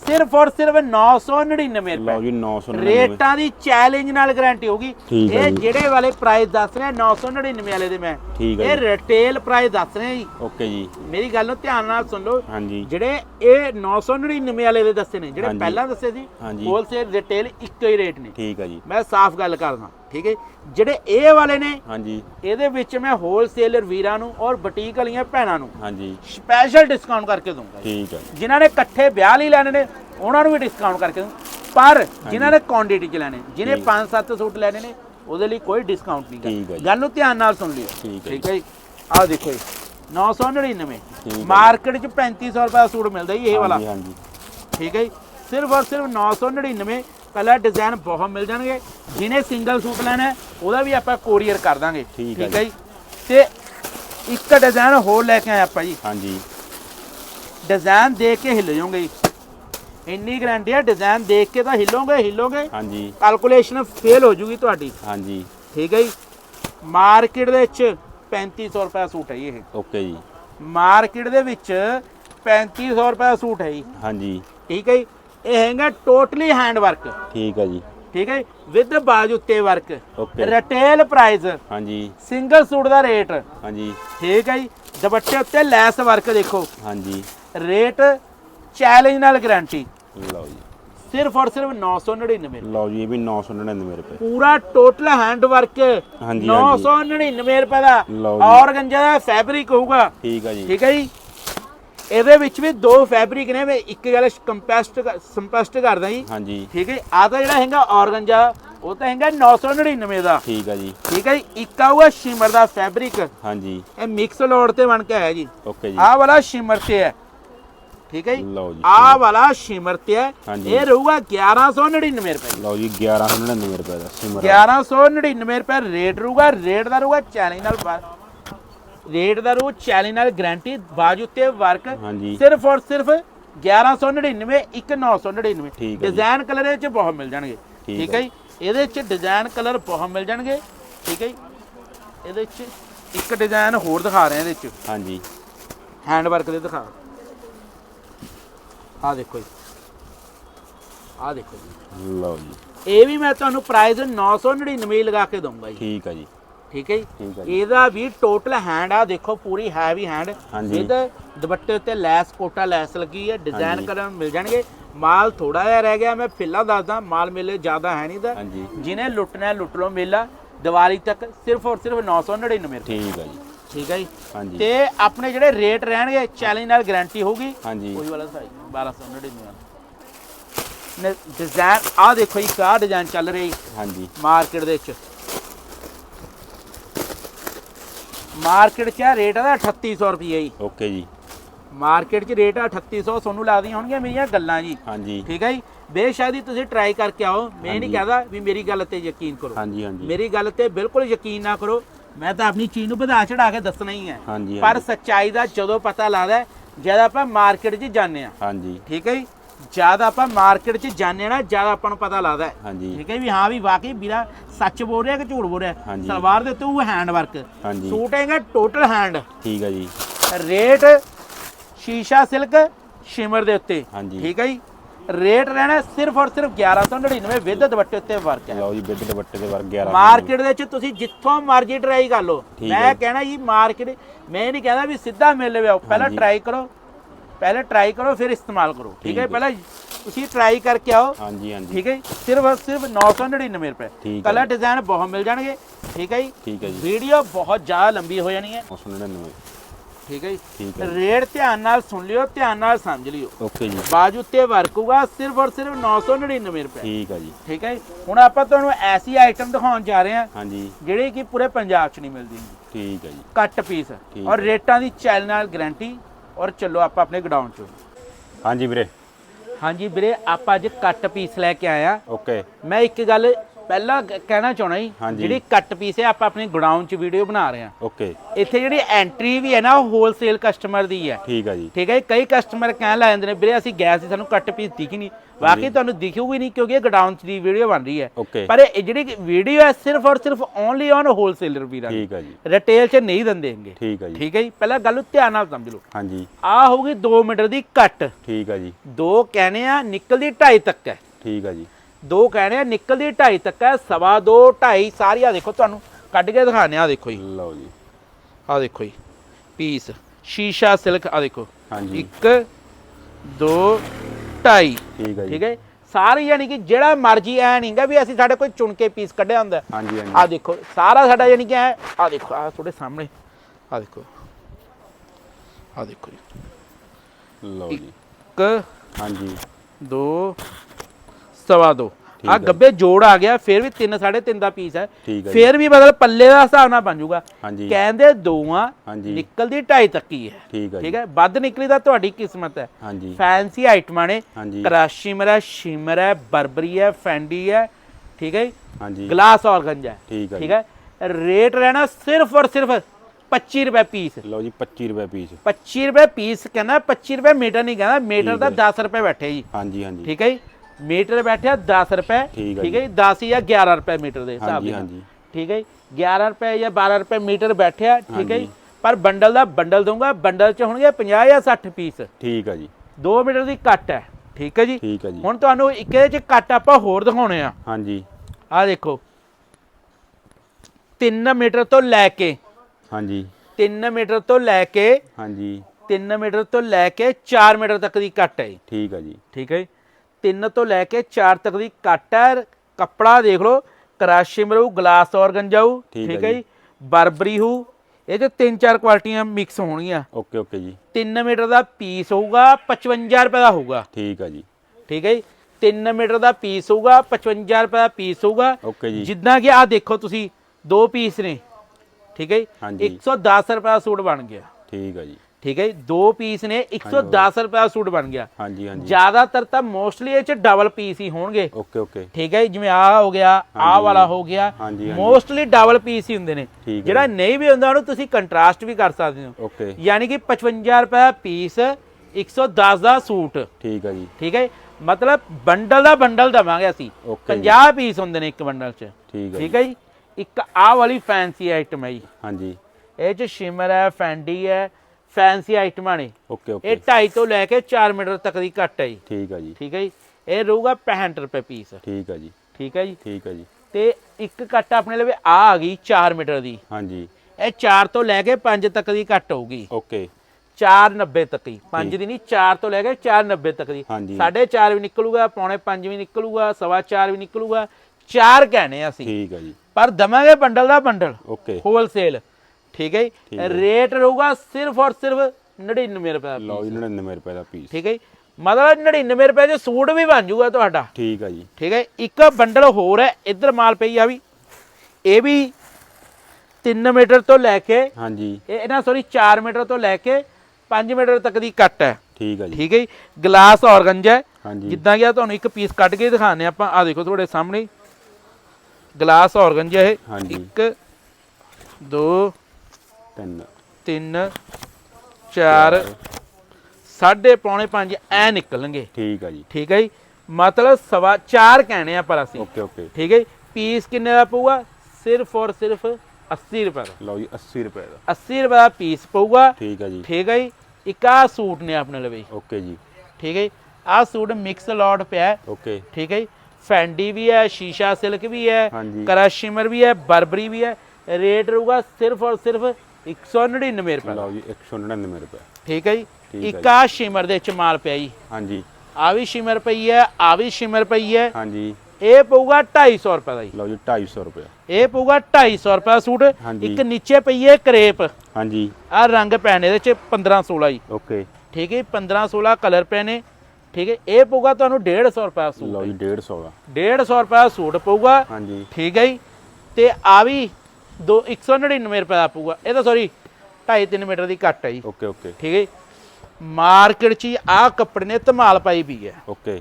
ਸਿਰਫ ਔਰ ਸਿਰਫ 999 ਲਓ ਰੁਪਏ। ਜੀ 999 ਰੇਟਾਂ ਦੀ ਚੈਲੰਜ ਨਾਲ ਗਾਰੰਟੀ ਹੋਗੀ ਹੈ ਇਹ। ਜਿਹੜੇ ਵਾਲੇ ਪ੍ਰਾਈਸ ਦੱਸ ਰਹੇ ਆ, 999 ਵਾਲੇ ਦੇ ਮੈਂ। ਹੈ ਇਹ ਰਿਟੇਲ ਪ੍ਰਾਈਸ ਦੱਸ ਰਹੇ ਜੀ। ਓਕੇ ਜੀ। ਮੇਰੀ ਗੱਲ ਨੂੰ ਧਿਆਨ ਨਾਲ ਸੁਣ ਲਓ। ਹਾਂਜੀ। ਜਿਹੜੇ ਇਹ 999 ਵਾਲੇ ਦੇ ਦੱਸੇ ਨੇ ਜਿਹੜੇ। ਪਹਿਲਾਂ ਦੱਸੇ ਸੀ। ਹੋਲਸੇਲ ਰਿਟੇਲ ਇੱਕੋ ਹੀ ਰੇਟ ਨੇ। ਠੀਕ ਆ ਜੀ। ਮੈਂ ਸਾਫ਼ ਗੱਲ ਕਰਦਾ। ਠੀਕ ਹੈ ਜਿਹੜੇ ਇਹ ਵਾਲੇ ਨੇ ਹਾਂਜੀ। ਇਹਦੇ ਵਿੱਚ ਮੈਂ ਹੋਲਸੇਲਰ ਵੀਰਾਂ ਨੂੰ ਔਰ ਬੁਟੀਕ ਵਾਲੀਆਂ ਭੈਣਾਂ ਨੂੰ ਹਾਂਜੀ। ਸਪੈਸ਼ਲ ਡਿਸਕਾਊਂਟ ਕਰਕੇ ਦੂੰਗਾ। ਠੀਕ ਜੀ ਜਿਨ੍ਹਾਂ ਨੇ ਇਕੱਠੇ ਵਿਆਹ ਲਈ ਲੈਣੇ ਨੇ ਉਹਨਾਂ ਨੂੰ ਵੀ ਡਿਸਕਾਊਂਟ ਕਰਕੇ ਦੂੰ ਪਰ ਜਿਨ੍ਹਾਂ ਨੇ ਕੁਆਂਟੀਟੀ ਚ ਲੈਣੇ ਠੀਕ। 5-7 ਸੂਟ ਲੈਣੇ ਨੇ ਉਹਦੇ ਲਈ ਕੋਈ ਡਿਸਕਾਊਂਟ ਹੈ ਨਹੀਂ ਜੀ। ਗੱਲ ਨੂੰ ਧਿਆਨ ਨਾਲ ਸੁਣ ਲਿਓ। ਠੀਕ ਹੈ ਹੈ ਆਹ ਦੇਖੋ ਜੀ 999 ਠੀਕ ਹੈ। ਮਾਰਕੀਟ ਚ 3500 ਰੁਪਏ ਦਾ ਸੂਟ ਮਿਲਦਾ ਜੀ ਇਹ ਵਾਲਾ। ਹਾਂਜੀ ਹਾਂਜੀ। ਠੀਕ ਹੈ ਜੀ? ਸਿਰਫ ਔਰ ਸਿਰਫ 999 ਕਲਰ ਡਿਜ਼ਾਈਨ ਬਹੁਤ ਮਿਲ ਜਾਣਗੇ। ਜਿਹਨੇ ਸਿੰਗਲ ਸੂਟ ਲੈਣਾ ਉਹਦਾ ਵੀ ਆਪਾਂ ਕੋਰੀਅਰ ਕਰ ਦਾਂਗੇ। ਠੀਕ ਹੈ ਜੀ। ਤੇ ਇੱਕ ਡਿਜ਼ਾਈਨ ਹੋਰ ਲੈ ਕੇ ਆਏ ਆਪਾਂ ਜੀ। ਹਾਂਜੀ। ਡਿਜ਼ਾਈਨ ਦੇਖ ਕੇ ਹਿੱਲ ਜਾਓਗੇ ਜੀ। ਇੰਨੀ ਗਾਰੰਟੀ ਹੈ ਡਿਜ਼ਾਈਨ ਦੇਖ ਕੇ ਤਾਂ ਹਿੱਲੋਗੇ ਹਿੱਲੋਗੇ। ਹਾਂਜੀ। ਕੈਲਕੂਲੇਸ਼ਨ ਫੇਲ ਹੋ ਜੂਗੀ ਤੁਹਾਡੀ। ਹਾਂਜੀ। ਠੀਕ ਹੈ ਜੀ? ਮਾਰਕੀਟ ਦੇ ਵਿੱਚ 3500 ਰੁਪਏ ਸੂਟ ਹੈ ਇਹ। ਓਕੇ ਜੀ। ਮਾਰਕੀਟ ਦੇ ਵਿੱਚ 3500 ਰੁਪਏ ਸੂਟ ਹੈ ਜੀ। ਹਾਂਜੀ। ਠੀਕ ਹੈ ਜੀ? ਇਹ ਹੈਗਾ ਟੋਟਲੀ ਹੈਂਡ ਵਰਕ ਠੀਕ ਆ ਜੀ। ਠੀਕ ਹੈ ਵਿਦ ਬਾਜ ਉੱਤੇ ਵਰਕ ਓਕੇ ਰਿਟੇਲ ਪ੍ਰਾਈਸ ਹਾਂਜੀ। ਸਿੰਗਲ ਸੂਟ ਦਾ ਰੇਟ ਹਾਂਜੀ। ਠੀਕ ਹੈ ਜੀ? ਦੁਪੱਟੇ ਉੱਤੇ ਲੈਸ ਵਰਕ ਦੇਖੋ। ਹਾਂਜੀ। ਰੇਟ ਚੈਲੰਜ ਨਾਲ ਗਾਰੰਟੀ ਲਓ ਜੀ। ਸਿਰਫ ਔਰ ਸਿਰਫ 999 ਲਓ ਜੀ ਇਹ ਵੀ 999 ਰੁਪਏ। ਪੂਰਾ ਟੋਟਲ ਹੈਂਡ ਵਰਕ ਹਾਂਜੀ, 999 ਰੁਪਏ ਦਾ। ਲਓ ਜੀ। ਔਰਗੰਜਾ ਦਾ ਫੈਬਰਿਕ ਹੋਊਗਾ। ਠੀਕ ਆ ਜੀ। ਠੀਕ ਹੈ ਜੀ? ਇਹਦੇ ਵਿੱਚ ਵੀ ਦੋ ਫੈਬਰਿਕ ਨੇ ਮੈਂ ਇੱਕ ਗੱਲ ਕੰਪੈਸਟ ਸੰਪੈਸਟ ਕਰਦਾ ਜੀ। ਹਾਂਜੀ। ਠੀਕ ਹੈ ਆ ਤਾਂ ਜਿਹੜਾ ਹੈਗਾ ਔਰਗੰਜਾ ਉਹ ਤਾਂ ਹੈਗਾ 999 ਦਾ। ਠੀਕ ਆ ਜੀ। ਠੀਕ ਹੈ ਜੀ? ਇੱਕ ਆਊਗਾ ਸ਼ਿਮਰ ਦਾ ਫੈਬਰਿਕ ਹਾਂਜੀ। ਇਹ ਮਿਕਸ ਲੋਡ ਤੇ ਬਣ ਕੇ ਆਇਆ ਜੀ। ਓਕੇ ਜੀ। ਆਹ ਵਾਲਾ ਸ਼ਿਮਰ ਤੇ ਹੈ। ਠੀਕ ਹੈ ਜੀ? ਆਹ ਵਾਲਾ ਸ਼ਿਮਰ ਤੇ ਹੈ। ਇਹ ਰਹੂਗਾ 1199 ਰੁਪਏ ਲਓ ਜੀ 1199 ਰੁਪਏ ਦਾ ਸਿਮਰ 1199 ਰੁਪਏ ਰੇਟ ਰਹੂਗਾ ਰੇਟ ਦਾ ਰਹੂਗਾ ਚੈਲੰਜ ਨਾਲ ਰੇਟ ਦਾ ਰਹੂ ਚੈਲੰਜ ਨਾਲ ਗਾਰੰਟੀ ਬਾਜੂ ਤੇ ਵਰਕ ਸਿਰਫ ਔਰ ਸਿਰਫ 1199 1999 ਠੀਕ ਹੈ ਜੀ। ਡਿਜ਼ਾਈਨ ਕਲਰ ਇਹ ਚ ਬਹੁਤ ਮਿਲ ਜਾਣਗੇ। ਠੀਕ ਹੈ ਹੈ ਜੀ? ਇਹਦੇ ਚ ਡਿਜ਼ਾਈਨ ਕਲਰ ਬਹੁਤ ਮਿਲ ਜਾਣਗੇ। ਠੀਕ ਹੈ ਜੀ? ਇਹਦੇ ਚ ਇੱਕ ਡਿਜ਼ਾਈਨ ਹੋਰ ਦਿਖਾ ਰਹੇ ਹਾਂ ਇਹਦੇ ਚ ਹਾਂਜੀ। ਹੈਂਡ ਵਰਕ ਦੇ ਦਿਖਾ। ਆ ਦੇਖੋ ਜੀ। ਆ ਦੇਖੋ ਜੀ। ਲਓ ਜੀ। ਇਹ ਵੀ ਮੈਂ ਤੁਹਾਨੂੰ ਪ੍ਰਾਈਸ 999 ਲਗਾ ਕੇ ਦਊਂਗਾ ਜੀ। ਠੀਕ ਆ ਜੀ। ਠੀਕ ਹੈ ਜੀ? ਠੀਕ ਆ ਜੀ। ਇਹਦਾ ਵੀ ਟੋਟਲ ਹੈਂਡ ਆ ਦੇਖੋ ਪੂਰੀ ਹੈਵੀ ਹੈਂਡ ਹਾਂਜੀ। ਵਿਦ ਦੁਪੱਟੇ ਉੱਤੇ ਲੈਸ ਕੋਟਾ ਲੈਸ ਲੱਗੀ ਹੈ ਡਿਜ਼ਾਈਨ ਹਾਂਜੀ। ਕਰਨ ਮਿਲ ਜਾਣਗੇ। ਮਾਲ ਥੋੜਾ ਜਿਹਾ ਰਹਿ ਗਿਆ ਮੈਂ ਫਿੱਲਾ ਦੱਸਦਾ ਮਾਲ ਮੇਲੇ ਜ਼ਿਆਦਾ ਹੈ ਨਹੀਂ ਦਾ ਹਾਂਜੀ। ਜਿਹਨੇ ਲੁੱਟਣਾ ਹੈ, ਲੁੱਟ ਲਓ ਮੇਲਾ ਦੀਵਾਲੀ ਤੱਕ ਸਿਰਫ ਔਰ ਸਿਰਫ 999 ਰੁਪਏ। ਠੀਕ ਆ ਜੀ। ਠੀਕ ਹੈ ਜੀ? ਹਾਂਜੀ। ਤੇ ਆਪਣੇ ਜਿਹੜੇ ਰੇਟ ਰਹਿਣਗੇ ਚੈਲੰਜ ਨਾਲ ਗਾਰੰਟੀ ਹੋਊਗੀ ਹਾਂਜੀ। ਉਹੀ ਵਾਲਾ ਸਾਈਜ਼ 1299 ਵਾਲਾ। ਡਿਜ਼ਾਈਨ ਆ ਦੇਖੋ ਜੀ ਕਿਆ ਡਿਜ਼ਾਈਨ ਚੱਲ ਰਿਹਾ। ਹਾਂਜੀ। ਮਾਰਕੀਟ ਦੇ ਵਿੱਚ। ਮਾਰਕੀਟ 'ਚ ਰੇਟ ਇਹਦਾ 3800 ਰੁਪਏ ਜੀ। ਓਕੇ ਜੀ। ਮਾਰਕੀਟ 'ਚ ਰੇਟ ਆ 3800 ਤੁਹਾਨੂੰ ਲੱਗਦੀਆਂ ਹੋਣਗੀਆਂ ਮੇਰੀਆਂ ਗੱਲਾਂ ਜੀ। ਹਾਂਜੀ। ਠੀਕ ਹੈ ਜੀ? ਬੇਸ਼ੱਕ ਹੀ ਤੁਸੀਂ ਟਰਾਈ ਕਰਕੇ ਆਓ। ਮੈਂ ਨਹੀਂ। ਕਹਦਾ ਵੀ ਮੇਰੀ ਗੱਲ ਤੇ ਯਕੀਨ ਕਰੋ। ਹਾਂਜੀ ਹਾਂਜੀ। ਮੇਰੀ ਗੱਲ ਤੇ ਬਿਲਕੁਲ ਯਕੀਨ ਨਾ ਕਰੋ। ਮੈਂ ਤਾਂ ਆਪਣੀ ਚੀਜ਼ ਨੂੰ ਵਧਾ ਚੜਾ ਕੇ ਦੱਸਣਾ ਹੀ ਹੈ। ਪਰ ਸੱਚਾਈ ਦਾ ਜਦੋਂ ਪਤਾ ਲੱਗਦਾ ਜਦ ਆਪਾਂ ਮਾਰਕੀਟ 'ਚ ਜਾਂਦੇ ਆ ਹਾਂਜੀ। ਠੀਕ ਹੈ ਜੀ? ਜਦ ਆਪਾਂ ਮਾਰਕੀਟ 'ਚ ਜਾਂਦੇ ਨਾ ਜਦ ਆਪਾਂ ਨੂੰ ਪਤਾ ਲੱਗਦਾ ਹੈ। ਹਾਂਜੀ। ਠੀਕ ਹੈ ਵੀ ਹਾਂ ਵੀ ਵਾਕਈ ਵੀਰਾ ਸੱਚ ਬੋਲ ਰਿਹਾ ਕਿ ਝੂਠ ਬੋਲ ਰਿਹਾ? ਹਾਂਜੀ। ਸਲਵਾਰ ਦੇ ਉੱਤੇ ਉਹ ਹੈਂਡ ਵਰਕ ਹਾਂਜੀ। ਸੂਟ ਹੈਗਾ ਟੋਟਲ ਹੈਂਡ ਠੀਕ ਹੈ ਜੀ। ਰੇਟ ਸ਼ੀਸ਼ਾ ਸਿਲਕ ਸ਼ਿਮਰ ਦੇ ਉੱਤੇ। ਹਾਂਜੀ। ਠੀਕ ਹੈ ਜੀ। ਰੇਟ ਰਹਿਣਾ ਸਿਰਫ ਔਰ ਸਿਰਫ 1199 ਵਿਦ ਦੁਪੱਟੇ ਉੱਤੇ ਵਰਕ ਹੈ। ਲਓ ਜੀ ਬਿੱਦ ਦੁਪੱਟੇ ਦੇ ਵਰਗ 11 ਮਾਰਕੀਟ ਦੇ ਵਿੱਚ ਤੁਸੀਂ ਜਿੱਥੋਂ ਮਰਜ਼ੀ ਟਰਾਈ ਕਰ ਲਓ। ਠੀਕ ਮੈਂ। ਕਹਿਣਾ ਜੀ ਮਾਰਕੀਟ ਮੈਂ ਨਹੀਂ ਕਹਿੰਦਾ ਵੀ ਸਿੱਧਾ ਮਿਲ ਲਵੇ ਆਓ। ਪਹਿਲਾਂ। ਟਰਾਈ ਕਰੋ। ਪਹਿਲਾਂ ਟਰਾਈ ਕਰੋ ਫਿਰ ਇਸਤੇਮਾਲ ਕਰੋ ਠੀਕ ਹੈ। ਪਹਿਲਾਂ ਤੁਸੀਂ ਟਰਾਈ ਕਰਕੇ ਆਓ ਹਾਂਜੀ ਹਾਂਜੀ ਠੀਕ ਹੈ ਸਿਰਫ ਸਿਰਫ 999 ਰੁਪਏ। ਕਲਰ ਡਿਜ਼ਾਈਨ ਬਹੁਤ ਮਿਲ ਜਾਣਗੇ ਠੀਕ ਹੈ ਜੀ ਠੀਕ ਹੈ ਜੀ ਵੀਡੀਓ ਬਹੁਤ ਜ਼ਿਆਦਾ ਲੰਬੀ ਹੋ ਜਾਣੀ ਹੈ 999 ਠੀਕ ਹੈ ਜੀ ਠੀਕ ਹੈ ਰੇਟ ਧਿਆਨ ਨਾਲ ਸੁਣ ਲਿਓ ਧਿਆਨ ਨਾਲ ਸਮਝ ਲਿਓ ਓਕੇ ਜੀ ਬਾਜੂ ਉੱਤੇ ਵਰਕ ਸਿਰਫ ਔਰ ਸਿਰਫ 999 ਰੁਪਏ ਠੀਕ ਹੈ ਜੀ ਠੀਕ ਹੈ? ਹੁਣ ਆਪਾਂ ਤੁਹਾਨੂੰ ਐਸੀ ਆਈਟਮ ਦਿਖਾਉਣ ਜਾ ਰਹੇ ਹਾਂ ਹਾਂਜੀ ਜਿਹੜੀ ਕਿ ਪੂਰੇ ਪੰਜਾਬ 'ਚ ਨਹੀਂ ਮਿਲਦੀ ਠੀਕ ਹੈ ਜੀ ਕੱਟ ਪੀਸ ਔਰ। ਰੇਟਾਂ ਦੀ ਚੈਨਲ ਨਾਲ ਗਾਰੰਟੀ ਔਰ ਚੱਲੋ ਆਪਾਂ ਆਪਣੇ ਗਡਾਊਨ 'ਚ। ਹਾਂਜੀ ਵੀਰੇ। ਹਾਂਜੀ ਵੀਰੇ ਆਪਾਂ ਅੱਜ ਕੱਟ ਪੀਸ ਲੈ ਕੇ ਆਏ ਆ। ਓਕੇ ਮੈਂ ਇੱਕ ਗੱਲ ਪਹਿਲਾਂ ਕ- ਕਹਿਣਾ ਚਾਹਣਾ ਜੀ ਹਾਂਜੀ। ਜਿਹੜੀ ਕੱਟ ਪੀਸ ਹੈ ਆਪਾਂ ਆਪਣੇ ਗਡਾਊਨ 'ਚ ਵੀਡੀਓ ਬਣਾ ਰਹੇ ਆ ਓਕੇ। ਇੱਥੇ ਜਿਹੜੀ ਐਂਟਰੀ ਵੀ ਹੈ ਨਾ ਉਹ ਹੋਲਸੇਲ ਕਸਟਮਰ ਦੀ ਹੈ। ਠੀਕ ਹੈ ਜੀ। ਠੀਕ ਹੈ ਜੀ, ਕਈ ਕਸਟਮਰ ਕਹਿਣ ਲੱਗ ਜਾਂਦੇ ਨੇ ਵੀਰੇ ਅਸੀਂ ਗਏ ਸੀ ਸਾਨੂੰ ਕੱਟ ਪੀਸ ਦਿਖੀ ਨਹੀਂ? ਵਾਕਈ ਤੁਹਾਨੂੰ ਦਿਖੂਗੀ ਨਹੀਂ ਕਿਉਂਕਿ ਇਹ ਗਡਾਊਨ 'ਚ ਦੀ ਵੀਡੀਓ ਬਣ ਰਹੀ ਹੈ। ਓਕੇ। ਪਰ ਇਹ ਜਿਹੜੀ ਵੀਡੀਓ ਹੈ ਸਿਰਫ ਔਰ ਸਿਰਫ ਓਨਲੀ ਔਨ ਹੋਲਸੇਲਰ ਵੀਰਾਂ ਠੀਕ ਹੈ ਜੀ। ਰਿਟੇਲ 'ਚ ਨਹੀਂ ਦਿੰਦੇਗੇ ਠੀਕ ਹੈ ਜੀ। ਠੀਕ ਹੈ ਜੀ? ਪਹਿਲਾਂ ਗੱਲ ਨੂੰ ਧਿਆਨ ਨਾਲ ਸਮਝ ਲਓ। ਹਾਂਜੀ। ਆ ਹੋਊਗੀ 2 ਮੀਟਰ ਦੀ ਕੱਟ। ਠੀਕ ਹੈ ਜੀ। ਦੋ ਕਹਿੰਦੇ ਆ ਨਿਕਲਦੀ 2.5 ਤੱਕ ਹੈ। ਠੀਕ ਹੈ ਜੀ। ਦੋ ਕਹਿੰਦੇ ਆ ਨਿਕਲਦੀ 2.5 ਤੱਕ ਹੈ ਸਵਾ 2 2.5 ਸਾਰੀਆਂ ਦੇਖੋ ਤੁਹਾਨੂੰ ਕੱਢ ਕੇ ਦਿਖਾਣੇ ਆ ਦੇਖੋ ਜੀ। ਲਓ ਜੀ। ਆ ਦੇਖੋ ਜੀ ਪੀਸ ਸ਼ੀਸ਼ਾ ਸਿਲਕ ਆ ਦੇਖੋ। ਹਾਂਜੀ। 1 2 2.5 ਠੀਕ ਹੈ ਠੀਕ ਹੈ ਸਾਰੇ ਯਾਨੀ ਕਿ ਜਿਹੜਾ ਮਰਜ਼ੀ ਐ ਨਹੀਂਗਾ ਵੀ ਅਸੀਂ ਸਾਡੇ ਕੋਈ ਚੁਣ ਕੇ ਪੀਸ ਕੱਢਿਆ ਹੁੰਦਾ। ਹਾਂਜੀ ਆ ਹਾਂਜੀ ਦੇਖੋ ਸਾਰਾ ਸਾਡਾ ਯਾਨੀ ਕਿ ਐ ਆ ਦੇਖੋ ਆ ਤੁਹਾਡੇ ਸਾਹਮਣੇ ਆ ਦੇਖੋ। ਆ ਦੇਖੋ ਜੀ। ਲਓ ਜੀ। 1 ਹਾਂਜੀ। 2 ਸਵਾ 2 ਠੀਕ ਆ। ਗੱਬੇ ਜੋੜ ਆ ਗਿਆ ਫਿਰ ਵੀ 3 3.5 ਦਾ ਪੀਸ ਹੈ। ਫਿਰ ਵੀ ਮਤਲਬ ਪੱਲੇ ਦਾ ਹਿਸਾਬ ਨਾਲ ਬਣ ਜਾਊਗਾ। ਕਹਿੰਦੇ ਦੋ ਹਾਂਜੀ। ਨਿਕਲਦੀ 2.5 ਤੱਕ ਹੀ ਹੈ। ਠੀਕ ਹੈ ਵੱਧ ਨਿਕਲੀ ਤਾਂ ਤੁਹਾਡੀ ਕਿਸਮਤ ਹੈ। ਫੈਂਸੀ ਆਈਟਮਾਂ ਨੇ। ਕਰਾਸ਼ੀਮਰ ਹੈ ਸ਼ਿਮਰ ਹੈ ਬਰਬਰੀ ਹੈ ਫੈਂਡੀ ਹੈ। ਠੀਕ ਹੈ ਹਾਂਜੀ। ਗਲਾਸ ਔਰਗੰਜ ਹੈ। ਠੀਕ ਹੈ ਠੀਕ ਜੀ। ਹੈ? ਰੇਟ ਰਹਿਣਾ ਸਿਰਫ ਔਰ ਸਿਰਫ 25 ਰੁਪਏ ਪੀਸ ਲਓ ਜੀ 25 ਰੁਪਏ ਪੀਸ 25 ਰੁਪਏ ਪੀਸ ਕਹਿੰਦਾ 25 ਰੁਪਏ ਮੀਟਰ ਨਹੀਂ ਕਹਿੰਦਾ ਮੀਟਰ ਦਾ ਹੈ। 10 ਰੁਪਏ ਬੈਠੇ ਜੀ। ਹਾਂਜੀ ਹਾਂਜੀ। ਠੀਕ ਹੈ ਜੀ? ਮੀਟਰ ਬੈਠਿਆ 10 ਰੁਪਏ। ਠੀਕ ਹੈ ਜੀ 10 ਜਾਂ 11 ਰੁਪਏ ਮੀਟਰ ਦੇ ਹਿਸਾਬ ਨਾਲ। ਹਾਂਜੀ। ਠੀਕ ਹੈ ਜੀ 11 ਰੁਪਏ ਜਾਂ 12 ਰੁਪਏ ਮੀਟਰ ਬੈਠਿਆ ਠੀਕ ਹੈ ਜੀ। ਪਰ ਬੰਡਲ ਦਾ ਬੰਡਲ ਦਊਂਗਾ ਬੰਡਲ ਚ ਹੋਣਗੇ 50 ਜਾਂ 60 ਪੀਸ। ਠੀਕ ਹੈ ਜੀ। 2 ਮੀਟਰ ਦੀ ਕੱਟ ਹੈ ਠੀਕ ਹੈ ਜੀ। ਠੀਕ ਹੈ ਜੀ। ਹੁਣ ਤੁਹਾਨੂੰ ਇੱਕ ਇਹਦੇ ਚ ਕੱਟ ਆਪਾਂ ਹੋਰ ਦਿਖਾਉਣੇ ਆ। ਹਾਂਜੀ। ਆ ਦੇਖੋ। 3 ਮੀਟਰ ਤੋਂ ਲੈ ਕੇ ਹਾਂਜੀ। 3 ਮੀਟਰ ਤੋਂ ਲੈ ਕੇ ਹਾਂਜੀ। 3 ਮੀਟਰ ਤੋਂ ਲੈ ਕੇ 4 ਮੀਟਰ ਤੱਕ ਦੀ ਕੱਟ ਹੈ ਜੀ। ਠੀਕ ਹੈ ਜੀ। ਠੀਕ ਹੈ 3 ਤੋਂ ਲੈ ਕੇ 4 ਤੱਕ ਦੀ ਕੱਟ ਹੈ। ਕੱਪੜਾ ਦੇਖ ਲਓ ਕਰਾਸ਼ੀਮਰ ਹੋਊ ਗਲਾਸ ਔਰਗੰਜਾ ਹੋਊ ਠੀਕ ਹੈ ਜੀ। ਜੀ। ਬਰਬਰੀ ਹੋਊ ਇਹ ਚ ਤਿੰਨ ਚਾਰ ਕੁਆਲਟੀਆਂ ਮਿਕਸ ਹੋਣਗੀਆਂ। ਓਕੇ ਓਕੇ ਜੀ। 3 ਮੀਟਰ ਦਾ ਪੀਸ ਹੋਊਗਾ 55 ਰੁਪਏ ਦਾ ਹੋਊਗਾ। ਠੀਕ ਹੈ ਜੀ। ਠੀਕ ਹੈ ਜੀ। 3 ਮੀਟਰ ਦਾ ਪੀਸ ਹੋਊਗਾ 55 ਰੁਪਏ ਦਾ ਪੀਸ ਹੋਊਗਾ। ਓਕੇ ਜੀ। ਜਿੱਦਾਂ ਕਿ ਆ ਦੇਖੋ ਤੁਸੀਂ ਦੋ ਪੀਸ ਨੇ। ਠੀਕ ਹੈ ਜੀ। ਹਾਂਜੀ। 110 ਰੁਪਏ ਦਾ ਸੂਟ ਬਣ ਗਿਆ। ਠੀਕ ਹੈ ਜੀ। ਠੀਕ ਹੈ ਜੀ? ਦੋ ਪੀਸ ਨੇ 110 ਰੁਪਏ ਦਾ ਸੂਟ ਬਣ ਗਿਆ। ਹਾਂਜੀ ਹਾਂਜੀ। ਜ਼ਿਆਦਾਤਰ ਤਾਂ ਮੋਸਟਲੀ ਇਹ ਚ ਡਬਲ ਪੀਸ ਹੀ ਹੋਣਗੇ। Okay okay. ਠੀਕ ਹੈ ਜੀ, ਜਿਵੇਂ ਆ ਹੋ ਗਿਆ ਆ ਹਾਂਜੀ। ਵਾਲਾ ਹੋ ਗਿਆ। ਮੋਸਟਲੀ ਡਬਲ ਪੀਸ ਹੀ ਹੁੰਦੇ ਨੇ। ਜਿਹੜਾ ਨਹੀਂ ਵੀ ਹੁੰਦਾ ਉਹਨੂੰ ਤੁਸੀਂ ਕੰਟਰਾਸਟ ਵੀ ਕਰ ਸਕਦੇ ਹੋ। ਓਕੇ। ਯਾਨੀ ਕਿ 55 ਰੁਪਏ ਪੀਸ 110 ਦਾ ਸੂਟ। ਠੀਕ ਹੈ ਜੀ। ਠੀਕ ਹੈ। ਮਤਲਬ ਬੰਡਲ ਦਾ ਬੰਡਲ ਦਵਾਂਗੇ ਅਸੀਂ। ਓਕੇ ਜੀ। 50 ਪੀਸ ਹੁੰਦੇ ਨੇ ਇੱਕ ਬੰਡਲ 'ਚ। ਠੀਕ ਹੈ ਠੀਕ ਹੈ ਜੀ? ਇੱਕ ਆਹ ਵਾਲੀ ਫੈਂਸੀ ਆਈਟਮ ਹੈ ਜੀ। ਹਾਂਜੀ। ਇਹ 'ਚ ਸ਼ਿਮਰ ਹੈ ਫੈਂਡੀ ਹੈ ਫੈਂਸੀ ਆਈਟਮਾਂ ਨੇ ਓਕੇ ਇਹ ਓਕੇ 2.5 ਤੋਂ ਲੈ ਕੇ 4 ਮੀਟਰ ਤੱਕ ਦੀ ਕੱਟ ਹੈ ਜੀ। ਠੀਕ ਹੈ ਜੀ। ਠੀਕ ਹੈ ਜੀ। ਇਹ ਰਹੂਗਾ 65 ਰੁਪਏ ਪੀਸ। ਠੀਕ ਹੈ ਜੀ। ਠੀਕ ਹੈ ਜੀ। ਠੀਕ ਹੈ ਜੀ। ਤੇ ਇੱਕ ਕੱਟ ਆਪਣੇ ਲਵੇ ਆ ਆ ਗਈ 4 ਮੀਟਰ ਦੀ। ਹਾਂਜੀ। ਇਹ 4 ਤੋਂ ਲੈ ਕੇ 5 ਤੱਕ ਦੀ ਕੱਟ ਹੋਊਗੀ। ਓਕੇ 490 ਤੱਕ ਦੀ। 5 ਦੀ ਨਹੀਂ 4 ਤੋਂ ਲੈ ਕੇ 490 ਤੱਕ ਦੀ। ਹਾਂਜੀ। 4.5 ਵੀ ਨਿਕਲੂਗਾ ਪੌਣੇ 5 ਵੀ ਨਿਕਲੂਗਾ ਸਵਾ 4 ਵੀ ਨਿਕਲੂਗਾ। 4 ਕਹਿਣੇ ਆ ਅਸੀਂ। ਠੀਕ ਹੈ ਜੀ। ਪਰ ਦਵਾਂਗੇ ਬੰਡਲ ਦਾ ਬੰਡਲ। ਓਕੇ ਹੋਲਸੇਲ ਠੀਕ ਹੈ ਜੀ? ਹੈ। ਰੇਟ ਰਹੂਗਾ ਸਿਰਫ ਔਰ ਸਿਰਫ 99 ਰੁਪਏ ਦਾ ਲਓ। ਜੀ 99 ਰੁਪਏ ਦਾ ਪੀਸ ਠੀਕ ਹੈ ਜੀ? ਮਤਲਬ 99 ਰੁਪਏ ਚ ਸੂਟ ਵੀ ਬਣ ਜਾਊਗਾ ਤੁਹਾਡਾ। ਠੀਕ ਆ ਜੀ। ਠੀਕ ਹੈ? ਇੱਕ ਬੰਡਲ ਹੋਰ ਹੈ ਇੱਧਰ ਮਾਲ ਪਈ ਆ ਵੀ। ਇਹ ਵੀ 3 ਮੀਟਰ ਤੋਂ ਲੈ ਕੇ ਹਾਂਜੀ। ਇਹ ਨਾ ਸੌਰੀ 4 ਮੀਟਰ ਤੋਂ ਲੈ ਕੇ 5 ਮੀਟਰ ਤੱਕ ਦੀ ਕੱਟ ਹੈ। ਠੀਕ ਜੀ। ਠੀਕ ਹੈ ਜੀ? ਗਲਾਸ ਔਰਗੰਜ ਹੈ। ਹਾਂਜੀ। ਜਿੱਦਾਂ ਕਿ ਤੁਹਾਨੂੰ ਇੱਕ ਪੀਸ ਕੱਢ ਕੇ ਦਿਖਾਣੇ ਆਪਾਂ। ਆ ਦੇਖੋ ਤੁਹਾਡੇ ਸਾਹਮਣੇ। ਹੀ। ਗਲਾਸ ਔਰਗੰਜ ਹੈ ਇਹ। ਇੱਕ ਦੋ ਤਿੰਨ। ਤਿੰਨ ਚਾਰ ਸਾਢੇ ਪੌਣੇ ਪੰਜ ਐ ਨਿਕਲਣਗੇ। ਠੀਕ ਆ ਜੀ। ਠੀਕ ਹੈ ਜੀ? ਮਤਲਬ ਸਵਾ ਚਾਰ ਕਹਿਣੇ ਆ ਪਰ ਅਸੀਂ। Okay okay. ਠੀਕ ਹੈ ਜੀ? ਪੀਸ ਕਿੰਨੇ ਦਾ ਪਊਗਾ? ਸਿਰਫ ਔਰ ਸਿਰਫ 80 ਰੁਪਏ ਦਾ। ਲਓ ਜੀ 80 ਰੁਪਏ ਦਾ। 80 ਰੁਪਏ ਦਾ ਪੀਸ ਪਊਗਾ। ਠੀਕ ਆ ਜੀ। ਠੀਕ ਹੈ ਜੀ? ਇੱਕ ਆ ਸੂਟ ਨੇ ਆਪਣੇ ਲਵੇ। ਓਕੇ ਜੀ। ਠੀਕ ਹੈ ਜੀ? ਆਹ ਸੂਟ ਮਿਕਸ ਲੋਟ ਪਿਆ। ਹੈ, ਓਕੇ। ਠੀਕ ਹੈ ਜੀ? ਫੈਂਡੀ ਵੀ ਹੈ ਸ਼ੀਸ਼ਾ ਸਿਲਕ ਵੀ ਹੈ। ਕਰਾਸ਼ਿਮਰ ਵੀ ਹੈ ਬਰਬਰੀ ਵੀ ਹੈ। ਰੇਟ ਰਹੂਗਾ ਸਿਰਫ ਔਰ ਸਿਰਫ 199 ਰੁਪਏ। ਲਓ ਜੀ 199 ਰੁਪਏ। ਠੀਕ ਹੈ ਜੀ? ਇੱਕ ਆ ਸ਼ਿਮਰ ਦੇ ਚ ਮਾਲ ਪਿਆ ਜੀ। ਹਾਂਜੀ। ਆ ਵੀ ਸ਼ਿਮਰ ਪਈ ਹੈ ਆ ਵੀ ਸ਼ਿਮਰ ਪਈ ਹੈ। ਹਾਂਜੀ। ਇਹ ਪਊਗਾ 250 ਰੁਪਏ ਦਾ ਜੀ। ਲਓ ਜੀ 250 ਰੁਪਏ। ਇਹ ਪਊਗਾ 250 ਰੁਪਏ ਦਾ ਸੂਟ। ਹਾਂਜੀ। ਇੱਕ ਨੀਚੇ ਪਈ ਹੈ ਕਰੇਪ। ਹਾਂਜੀ। ਆ ਰੰਗ ਪੈਣੇ ਇਹਦੇ ਚ 15 16 ਜੀ। ਓਕੇ। ਠੀਕ ਹੈ 15 16 ਕਲਰ ਪੈਣੇ ਠੀਕ ਹੈ ਇਹ ਪਊਗਾ ਤੁਹਾਨੂੰ 150 ਰੁਪਏ ਦਾ ਸੂਟ। ਲਓ ਜੀ 150 ਦਾ। 150 ਰੁਪਏ ਦਾ ਸੂਟ ਪਊਗਾ। ਹਾਂਜੀ। ਠੀਕ ਹੈ ਜੀ ਤੇ ਆ ਵੀ ਦੋ 199 ਰੁਪਏ ਦਾ ਪਊਗਾ। ਇਹ ਤਾਂ ਸੌਰੀ 2.5 3 ਮੀਟਰ ਦੀ ਕੱਟ ਹੈ ਜੀ। Okay okay. ਠੀਕ ਹੈ ਮਾਰਕੀਟ 'ਚ ਆ ਕੱਪੜੇ ਨੇ ਧਮਾਲ ਪਾਈ ਵੀ ਹੈ। ਓਕੇ।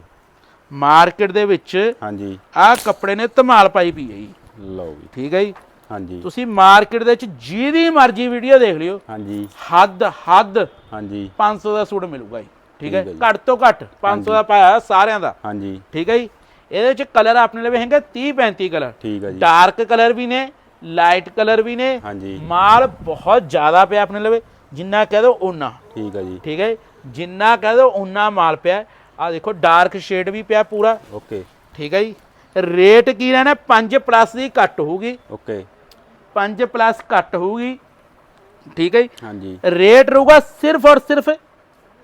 ਮਾਰਕੀਟ ਦੇ ਵਿੱਚ ਹਾਂਜੀ। ਆ ਕੱਪੜੇ ਨੇ ਧਮਾਲ ਪਾਈ ਵੀ ਹੈ ਜੀ। ਲਓ ਜੀ। ਠੀਕ ਹੈ ਜੀ? ਹਾਂਜੀ। ਤੁਸੀਂ ਮਾਰਕੀਟ ਦੇ ਵਿੱਚ ਜਿਹਦੀ ਮਰਜ਼ੀ ਵੀਡੀਓ ਦੇਖ ਲਿਓ। ਹਾਂਜੀ। ਹੱਦ ਹੱਦ ਹਾਂਜੀ। 500 ਦਾ ਸੂਟ ਮਿਲੂਗਾ ਜੀ। ਠੀਕ ਹੈ? ਹੈ। ਘੱਟ ਤੋਂ ਘੱਟ 500 ਦਾ ਪਾਇਆ ਸਾਰਿਆਂ ਦਾ। ਹਾਂਜੀ। ਠੀਕ ਹੈ ਜੀ? ਇਹਦੇ ਵਿੱਚ ਕਲਰ ਆਪਣੇ ਲਵੇ ਹੈਗੇ 30 35 ਕਲਰ। ਠੀਕ ਆ ਜੀ। ਡਾਰਕ ਕਲਰ ਵੀ ਨੇ ਲਾਈਟ ਕਲਰ ਵੀ ਨੇ। ਹਾਂਜੀ। ਮਾਲ ਬਹੁਤ ਜ਼ਿਆਦਾ ਪਿਆ ਆਪਣੇ ਲਵੇ। ਜਿੰਨਾ ਕਹਿ ਦੋ ਓਨਾ। ਠੀਕ ਆ ਜੀ। ਠੀਕ ਹੈ ਜਿੰਨਾ ਕਹਿ ਦੋ ਓਨਾ ਮਾਲ ਪਿਆ। ਆ ਦੇਖੋ ਡਾਰਕ ਸ਼ੇਡ ਵੀ ਪਿਆ ਪੂਰਾ। ਓਕੇ। ਠੀਕ ਹੈ ਜੀ? ਰੇਟ ਕੀ ਰਹਿਣਾ? 5 ਪਲੱਸ ਦੀ ਘੱਟ ਹੋਊਗੀ। ਓਕੇ। 5 ਪਲੱਸ ਘੱਟ ਹੋਊਗੀ। ਠੀਕ ਹੈ ਜੀ? ਹਾਂਜੀ। ਰੇਟ ਰਹੂਗਾ ਸਿਰਫ ਔਰ ਸਿਰਫ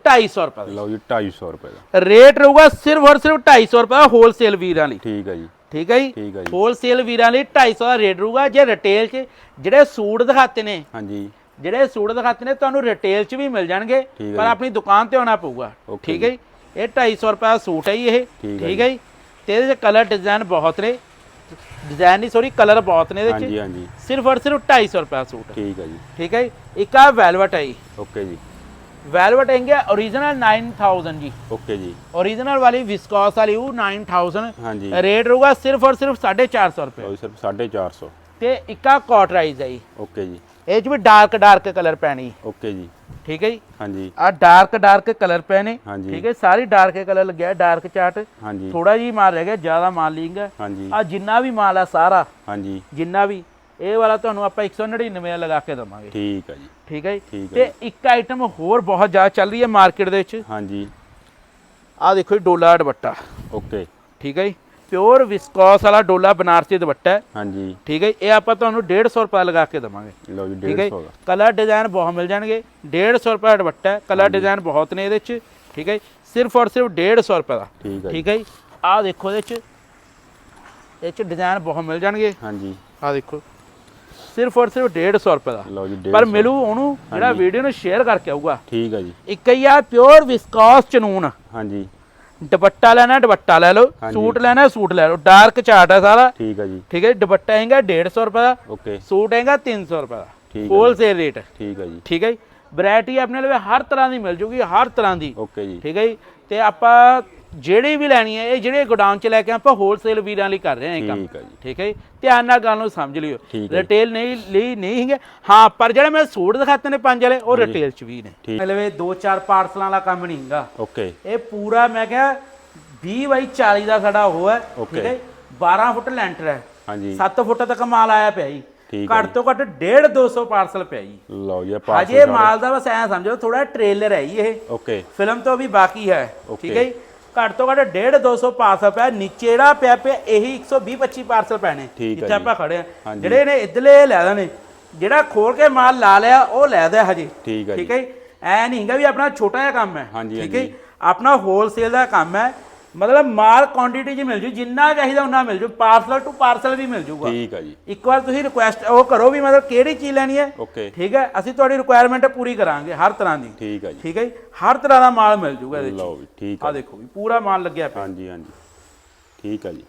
250 ਰੁਪਏ ਲਓ ਜੀ 250 ਰੁਪਏ ਦਾ। ਰੇਟ ਰਹੂਗਾ ਸਿਰਫ ਔਰ ਸਿਰਫ 250 ਰੁਪਏ ਹੋਲਸੇਲ ਵੀਰਾਂ ਲਈ। ਠੀਕ ਆ ਜੀ। ਠੀਕ ਹੈ ਜੀ? ਹੋਲਸੇਲ ਵੀਰਾਂ ਲਈ 250 ਦਾ ਰੇਟ ਰਹੂਗਾ ਜੇ ਰਿਟੇਲ 'ਚ ਜਿਹੜੇ ਸੂਟ ਦਿਖਾਤੇ ਨੇ ਹਾਂਜੀ। ਜਿਹੜੇ ਸੂਟ ਦਿਖਾਤੇ ਨੇ ਤੁਹਾਨੂੰ ਰਿਟੇਲ 'ਚ ਵੀ ਮਿਲ ਜਾਣਗੇ ਹੈ ਪਰ। ਆਪਣੀ ਦੁਕਾਨ ਤੇ ਆਉਣਾ ਪਊਗਾ। ਠੀਕ ਹੈ ਜੀ? ਇਹ 250 ਰੁਪਏ ਦਾ ਸੂਟ ਹੈ ਜੀ ਇਹ। ਠੀਕ ਹੈ ਹੈ ਜੀ? ਤੇ ਇਹਦੇ 'ਚ ਕਲਰ ਡਿਜ਼ਾਈਨ ਬਹੁਤ ਨੇ। ਡਿਜ਼ਾਈਨ ਨਹੀਂ ਸੌਰੀ ਕਲਰ ਬਹੁਤ ਨੇ ਇਹਦੇ 'ਚ। ਹਾਂਜੀ ਹਾਂਜੀ। ਸਿਰਫ ਔਰ ਸਿਰਫ 250 ਰੁਪਏ ਦਾ ਸੂਟ ਠੀਕ ਆ ਜੀ। ਠੀਕ ਹੈ ਜੀ? ਇੱਕ ਆ ਵੈਲਵਟ ਹੈ ਜੀ। ਓਕੇ ਜੀ। ਵੈਲਵਟ ਹੈਗੇ origignal 9000 ਜੀ। ਓਕੇ ਜੀ। origignal ਵਾਲੀ ਵਿਸਕੋਸ ਵਾਲੀ ਉਹ 9000 ਹਾਂਜੀ। ਰੇਟ ਰਹੂਗਾ ਸਿਰਫ ਔਰ ਸਿਰਫ 450 ਰੁਪਏ। ਜੀ ਸਿਰਫ 450 ਤੇ ਇੱਕ ਕਾਟਰਾਈਜ਼ ਹੈ ਜੀ। ਓਕੇ ਜੀ। ਇਹ 'ਚ ਵੀ ਡਾਰਕ ਡਾਰਕ ਕਲਰ ਪੈਣੀ। ਓਕੇ ਜੀ। ਠੀਕ ਹੈ ਜੀ? ਹਾਂਜੀ। ਆ ਡਾਰਕ ਡਾਰਕ ਕਲਰ ਪਏ ਨੇ। ਠੀਕ ਹੈ ਸਾਰੀ ਡਾਰਕ ਕਲਰ ਲੱਗਿਆ ਡਾਰਕ ਚਾਰਟ ਹਾਂਜੀ। ਥੋੜਾ ਜੀ ਮਾਲ ਰਹਿ ਗਿਆ ਜ਼ਿਆਦਾ ਮਾਲ ਲਿੰਗਾ ਹਾਂਜੀ। ਆ ਜਿੰਨਾ ਵੀ ਮਾਲ ਆ ਸਾਰਾ। ਹਾਂਜੀ। ਜਿੰਨਾ ਵੀ। ਇਹ ਵਾਲਾ ਤੁਹਾਨੂੰ ਆਪਾਂ 199 ਦਾ ਲਗਾ ਕੇ ਦਵਾਂਗੇ। ਠੀਕ ਆ ਜੀ। ਠੀਕ ਹੈ ਜੀ? ਠੀਕ ਹੈ ਤੇ ਇੱਕ ਆਈਟਮ ਹੋਰ ਬਹੁਤ ਜ਼ਿਆਦਾ ਚੱਲ ਰਹੀ ਹੈ ਮਾਰਕੀਟ ਦੇ ਵਿੱਚ। ਹਾਂਜੀ। ਆ ਦੇਖੋ ਜੀ ਡੋਲਾ ਦੁਪੱਟਾ। ਓਕੇ। ਠੀਕ ਹੈ ਜੀ? ਪਿਓਰ ਵਿਸਕੋਸ ਵਾਲਾ ਡੋਲਾ ਬਨਾਰਸੀ ਦੁਪੱਟਾ ਹੈ। ਹਾਂਜੀ। ਠੀਕ ਹੈ ਇਹ ਆਪਾਂ ਤੁਹਾਨੂੰ 150 ਰੁਪਏ ਲਗਾ ਕੇ ਦਵਾਂਗੇ। ਲਓ ਜੀ ਠੀਕ ਹੈ 150 ਦਾ। ਕਲਰ ਡਿਜ਼ਾਈਨ ਬਹੁਤ ਮਿਲ ਜਾਣਗੇ। 150 ਰੁਪਏ ਦੁਪੱਟਾ ਹੈ। ਕਲਰ ਡਿਜ਼ਾਈਨ ਬਹੁਤ ਨੇ ਇਹਦੇ ਚ ਠੀਕ ਹੈ ਸਿਰਫ ਔਰ ਸਿਰਫ 150 ਰੁਪਏ ਦਾ। ਠੀਕ ਆ ਹੈ ਜੀ? ਆਹ ਦੇਖੋ ਇਹਦੇ ਚ ਇਹ ਚ ਡਿਜ਼ਾਈਨ ਬਹੁਤ ਮਿਲ ਜਾਣਗੇ। ਹਾਂਜੀ। ਆਹ ਦੇਖੋ। ਸਿਰਫ ਔਰ ਸਿਰਫ 150 ਰੁਪਏ ਦਾ। ਲਓ ਜੀ 150 ਪਰ ਮਿਲੂ ਉਹਨੂੰ ਜਿਹੜਾ ਵੀਡੀਓ ਨੂੰ ਸ਼ੇਅਰ ਕਰਕੇ ਆਊਗਾ। ਠੀਕ ਆ ਜੀ। ਇੱਕ ਹੀ ਆ ਪਿਓਰ ਵਿਸਕੋਸ ਚਨੂਨ। ਹਾਂਜੀ। ਦੁਪੱਟਾ ਲੈਣਾ ਦੁਪੱਟਾ ਲੈ ਲਓ। ਸੂਟ ਲੈਣਾ ਸੂਟ ਲੈ ਲਓ। ਡਾਰਕ ਚਾਰਟ ਹੈ ਸਾਰਾ। ਠੀਕ ਆ ਜੀ। ਠੀਕ ਹੈ ਦੁਪੱਟਾ ਹੈਗਾ 150 ਰੁਪਏ ਦਾ। ਓਕੇ। ਸੂਟ ਹੈਗਾ 300 ਰੁਪਏ ਦਾ। ਠੀਕ ਹੈ ਹੋਲਸੇਲ ਰੇਟ ਠੀਕ ਆ ਜੀ। ਠੀਕ ਹੈ ਜੀ। ਵੈਰਾਈਟੀ ਆਪਣੇ ਲਈ ਹਰ ਤਰ੍ਹਾਂ ਦੀ ਮਿਲ ਜੂਗੀ ਹਰ ਤਰ੍ਹਾਂ ਦੀ। ਓਕੇ ਜੀ। ਠੀਕ ਹੈ ਜੀ। ਤੇ ਆਪਾਂ ਜਿਹੜੀ ਵੀ ਲੈਣੀ ਹੈ ਇਹ ਜਿਹੜੇ ਗੋਡਾਊਨ ਚ ਲੈ ਕੇ ਆਪਾਂ ਹੋਲਸੇਲ ਵੀਰਾਂ ਲਈ ਕਰ ਰਹੇ ਹਾਂ ਇਹ ਕੰਮ। ਠੀਕ ਆ ਜੀ। ਠੀਕ ਹੈ ਜੀ? ਧਿਆਨ ਨਾਲ ਗੱਲ ਨੂੰ ਸਮਝ ਲਿਓ। ਹੈ। ਰਿਟੇਲ ਨਹੀਂ ਲਈ ਨਹੀਂ ਹੈਗੇ। ਹਾਂ ਪਰ ਜਿਹੜੇ ਮੈਂ ਸੂਟ ਦਿਖਾਤੇ ਨੇ ਪੰਜ ਵਾਲੇ ਉਹ ਰਿਟੇਲ ਚ ਵੀ ਨੇ। ਮਤਲਬ ਦੋ ਚਾਰ ਪਾਰਸਲਾਂ ਵਾਲਾ ਕੰਮ ਨਹੀਂ ਹੈਗਾ। ਓਕੇ। ਇਹ ਪੂਰਾ ਮੈਂ ਕਿਹਾ 20 ਬਾਈ 40 ਦਾ ਸਾਡਾ ਉਹ ਹੈ. ਠੀਕ ਹੈ 12 ਫੁੱਟ ਲੈਂਟਰ ਹੈ। ਹਾਂਜੀ। 7 ਫੁੱਟ ਤੱਕ ਮਾਲ ਆਇਆ ਪਿਆ ਜੀ। ਹੈ ਘੱਟ ਤੋਂ ਘੱਟ 1.5 200 ਪਾਰਸਲ ਪਿਆ ਜੀ। ਲਓ ਜੀ ਪਾਸ ਹਜੇ ਮਾਲ ਦਾ ਬਸ ਐਂ ਸਮਝੋ ਥੋੜਾ ਟ੍ਰੇਲਰ ਹੈ ਜੀ ਇਹ। ਓਕੇ। ਫਿਲਮ ਤੋਂ ਵੀ ਬਾਕੀ ਹੈ. ਠੀਕ ਹੈ ਜੀ? ਘੱਟ ਤੋਂ ਘੱਟ 1.5 200 ਪਾਰਸਲ ਪਿਆ ਨੀਚੇ ਜਿਹੜਾ ਪਿਆ ਪਿਆ ਇਹੀ 120 25 ਪਾਰਸਲ ਪੈਣੇ ਠੀਕ ਹੈ ਜਿੱਥੇ। ਆਪਾਂ ਖੜੇ ਆ ਹਾਂਜੀ। ਜਿਹੜੇ ਨੇ ਇਧਰਲੇ ਲੈ ਦੇਣੇ ਜਿਹੜਾ ਖੋਲ ਕੇ ਮਾਲ ਲਾ ਲਿਆ ਉਹ ਲੈ ਦੇ ਹਜੇ ਠੀਕ ਹੈ ਠੀਕ ਹੈ ਜੀ। ਐ ਨਹੀਂ ਹੈਗਾ ਵੀ ਆਪਣਾ ਛੋਟਾ ਜਿਹਾ ਕੰਮ ਹੈ ਹਾਂਜੀ, ਠੀਕ ਹੈ। ਜੀ। ਆਪਣਾ ਹੋਲਸੇਲ ਦਾ ਕੰਮ ਹੈ ਮਤਲਬ ਮਾਲ ਕੁਆਂਟੀਟੀ 'ਚ ਮਿਲ ਜੂ ਜਿੰਨਾ ਚਾਹੀਦਾ ਉਹਨਾਂ ਮਿਲ ਜੂ ਪਾਰਸਲ ਟੂ ਪਾਰਸਲ ਵੀ ਮਿਲ ਜੂਗਾ। ਠੀਕ ਆ ਜੀ। ਇੱਕ ਵਾਰ ਤੁਸੀਂ ਰਿਕੁਐਸਟ ਉਹ ਕਰੋ ਵੀ ਮਤਲਬ ਕਿਹੜੀ ਚੀਜ਼ ਲੈਣੀ ਹੈ। ਓਕੇ ਠੀਕ ਹੈ ਅਸੀਂ ਤੁਹਾਡੀ ਰਿਕੁਆਇਰਮੈਂਟ ਪੂਰੀ ਕਰਾਂਗੇ ਹਰ ਤਰ੍ਹਾਂ ਦੀ। ਠੀਕ ਆ ਜੀ। ਠੀਕ ਹੈ ਜੀ ਹਰ ਤਰ੍ਹਾਂ ਦਾ ਮਾਲ ਮਿਲ ਜੂਗਾ ਇਹਦੇ 'ਚ। ਲਓ ਵੀ ਠੀਕ ਆ ਆ ਦੇਖੋ ਵੀ ਪੂਰਾ ਮਾਲ ਲੱਗਿਆ ਪਿਆ। ਹਾਂਜੀ ਹਾਂਜੀ। ਠੀਕ ਆ ਜੀ।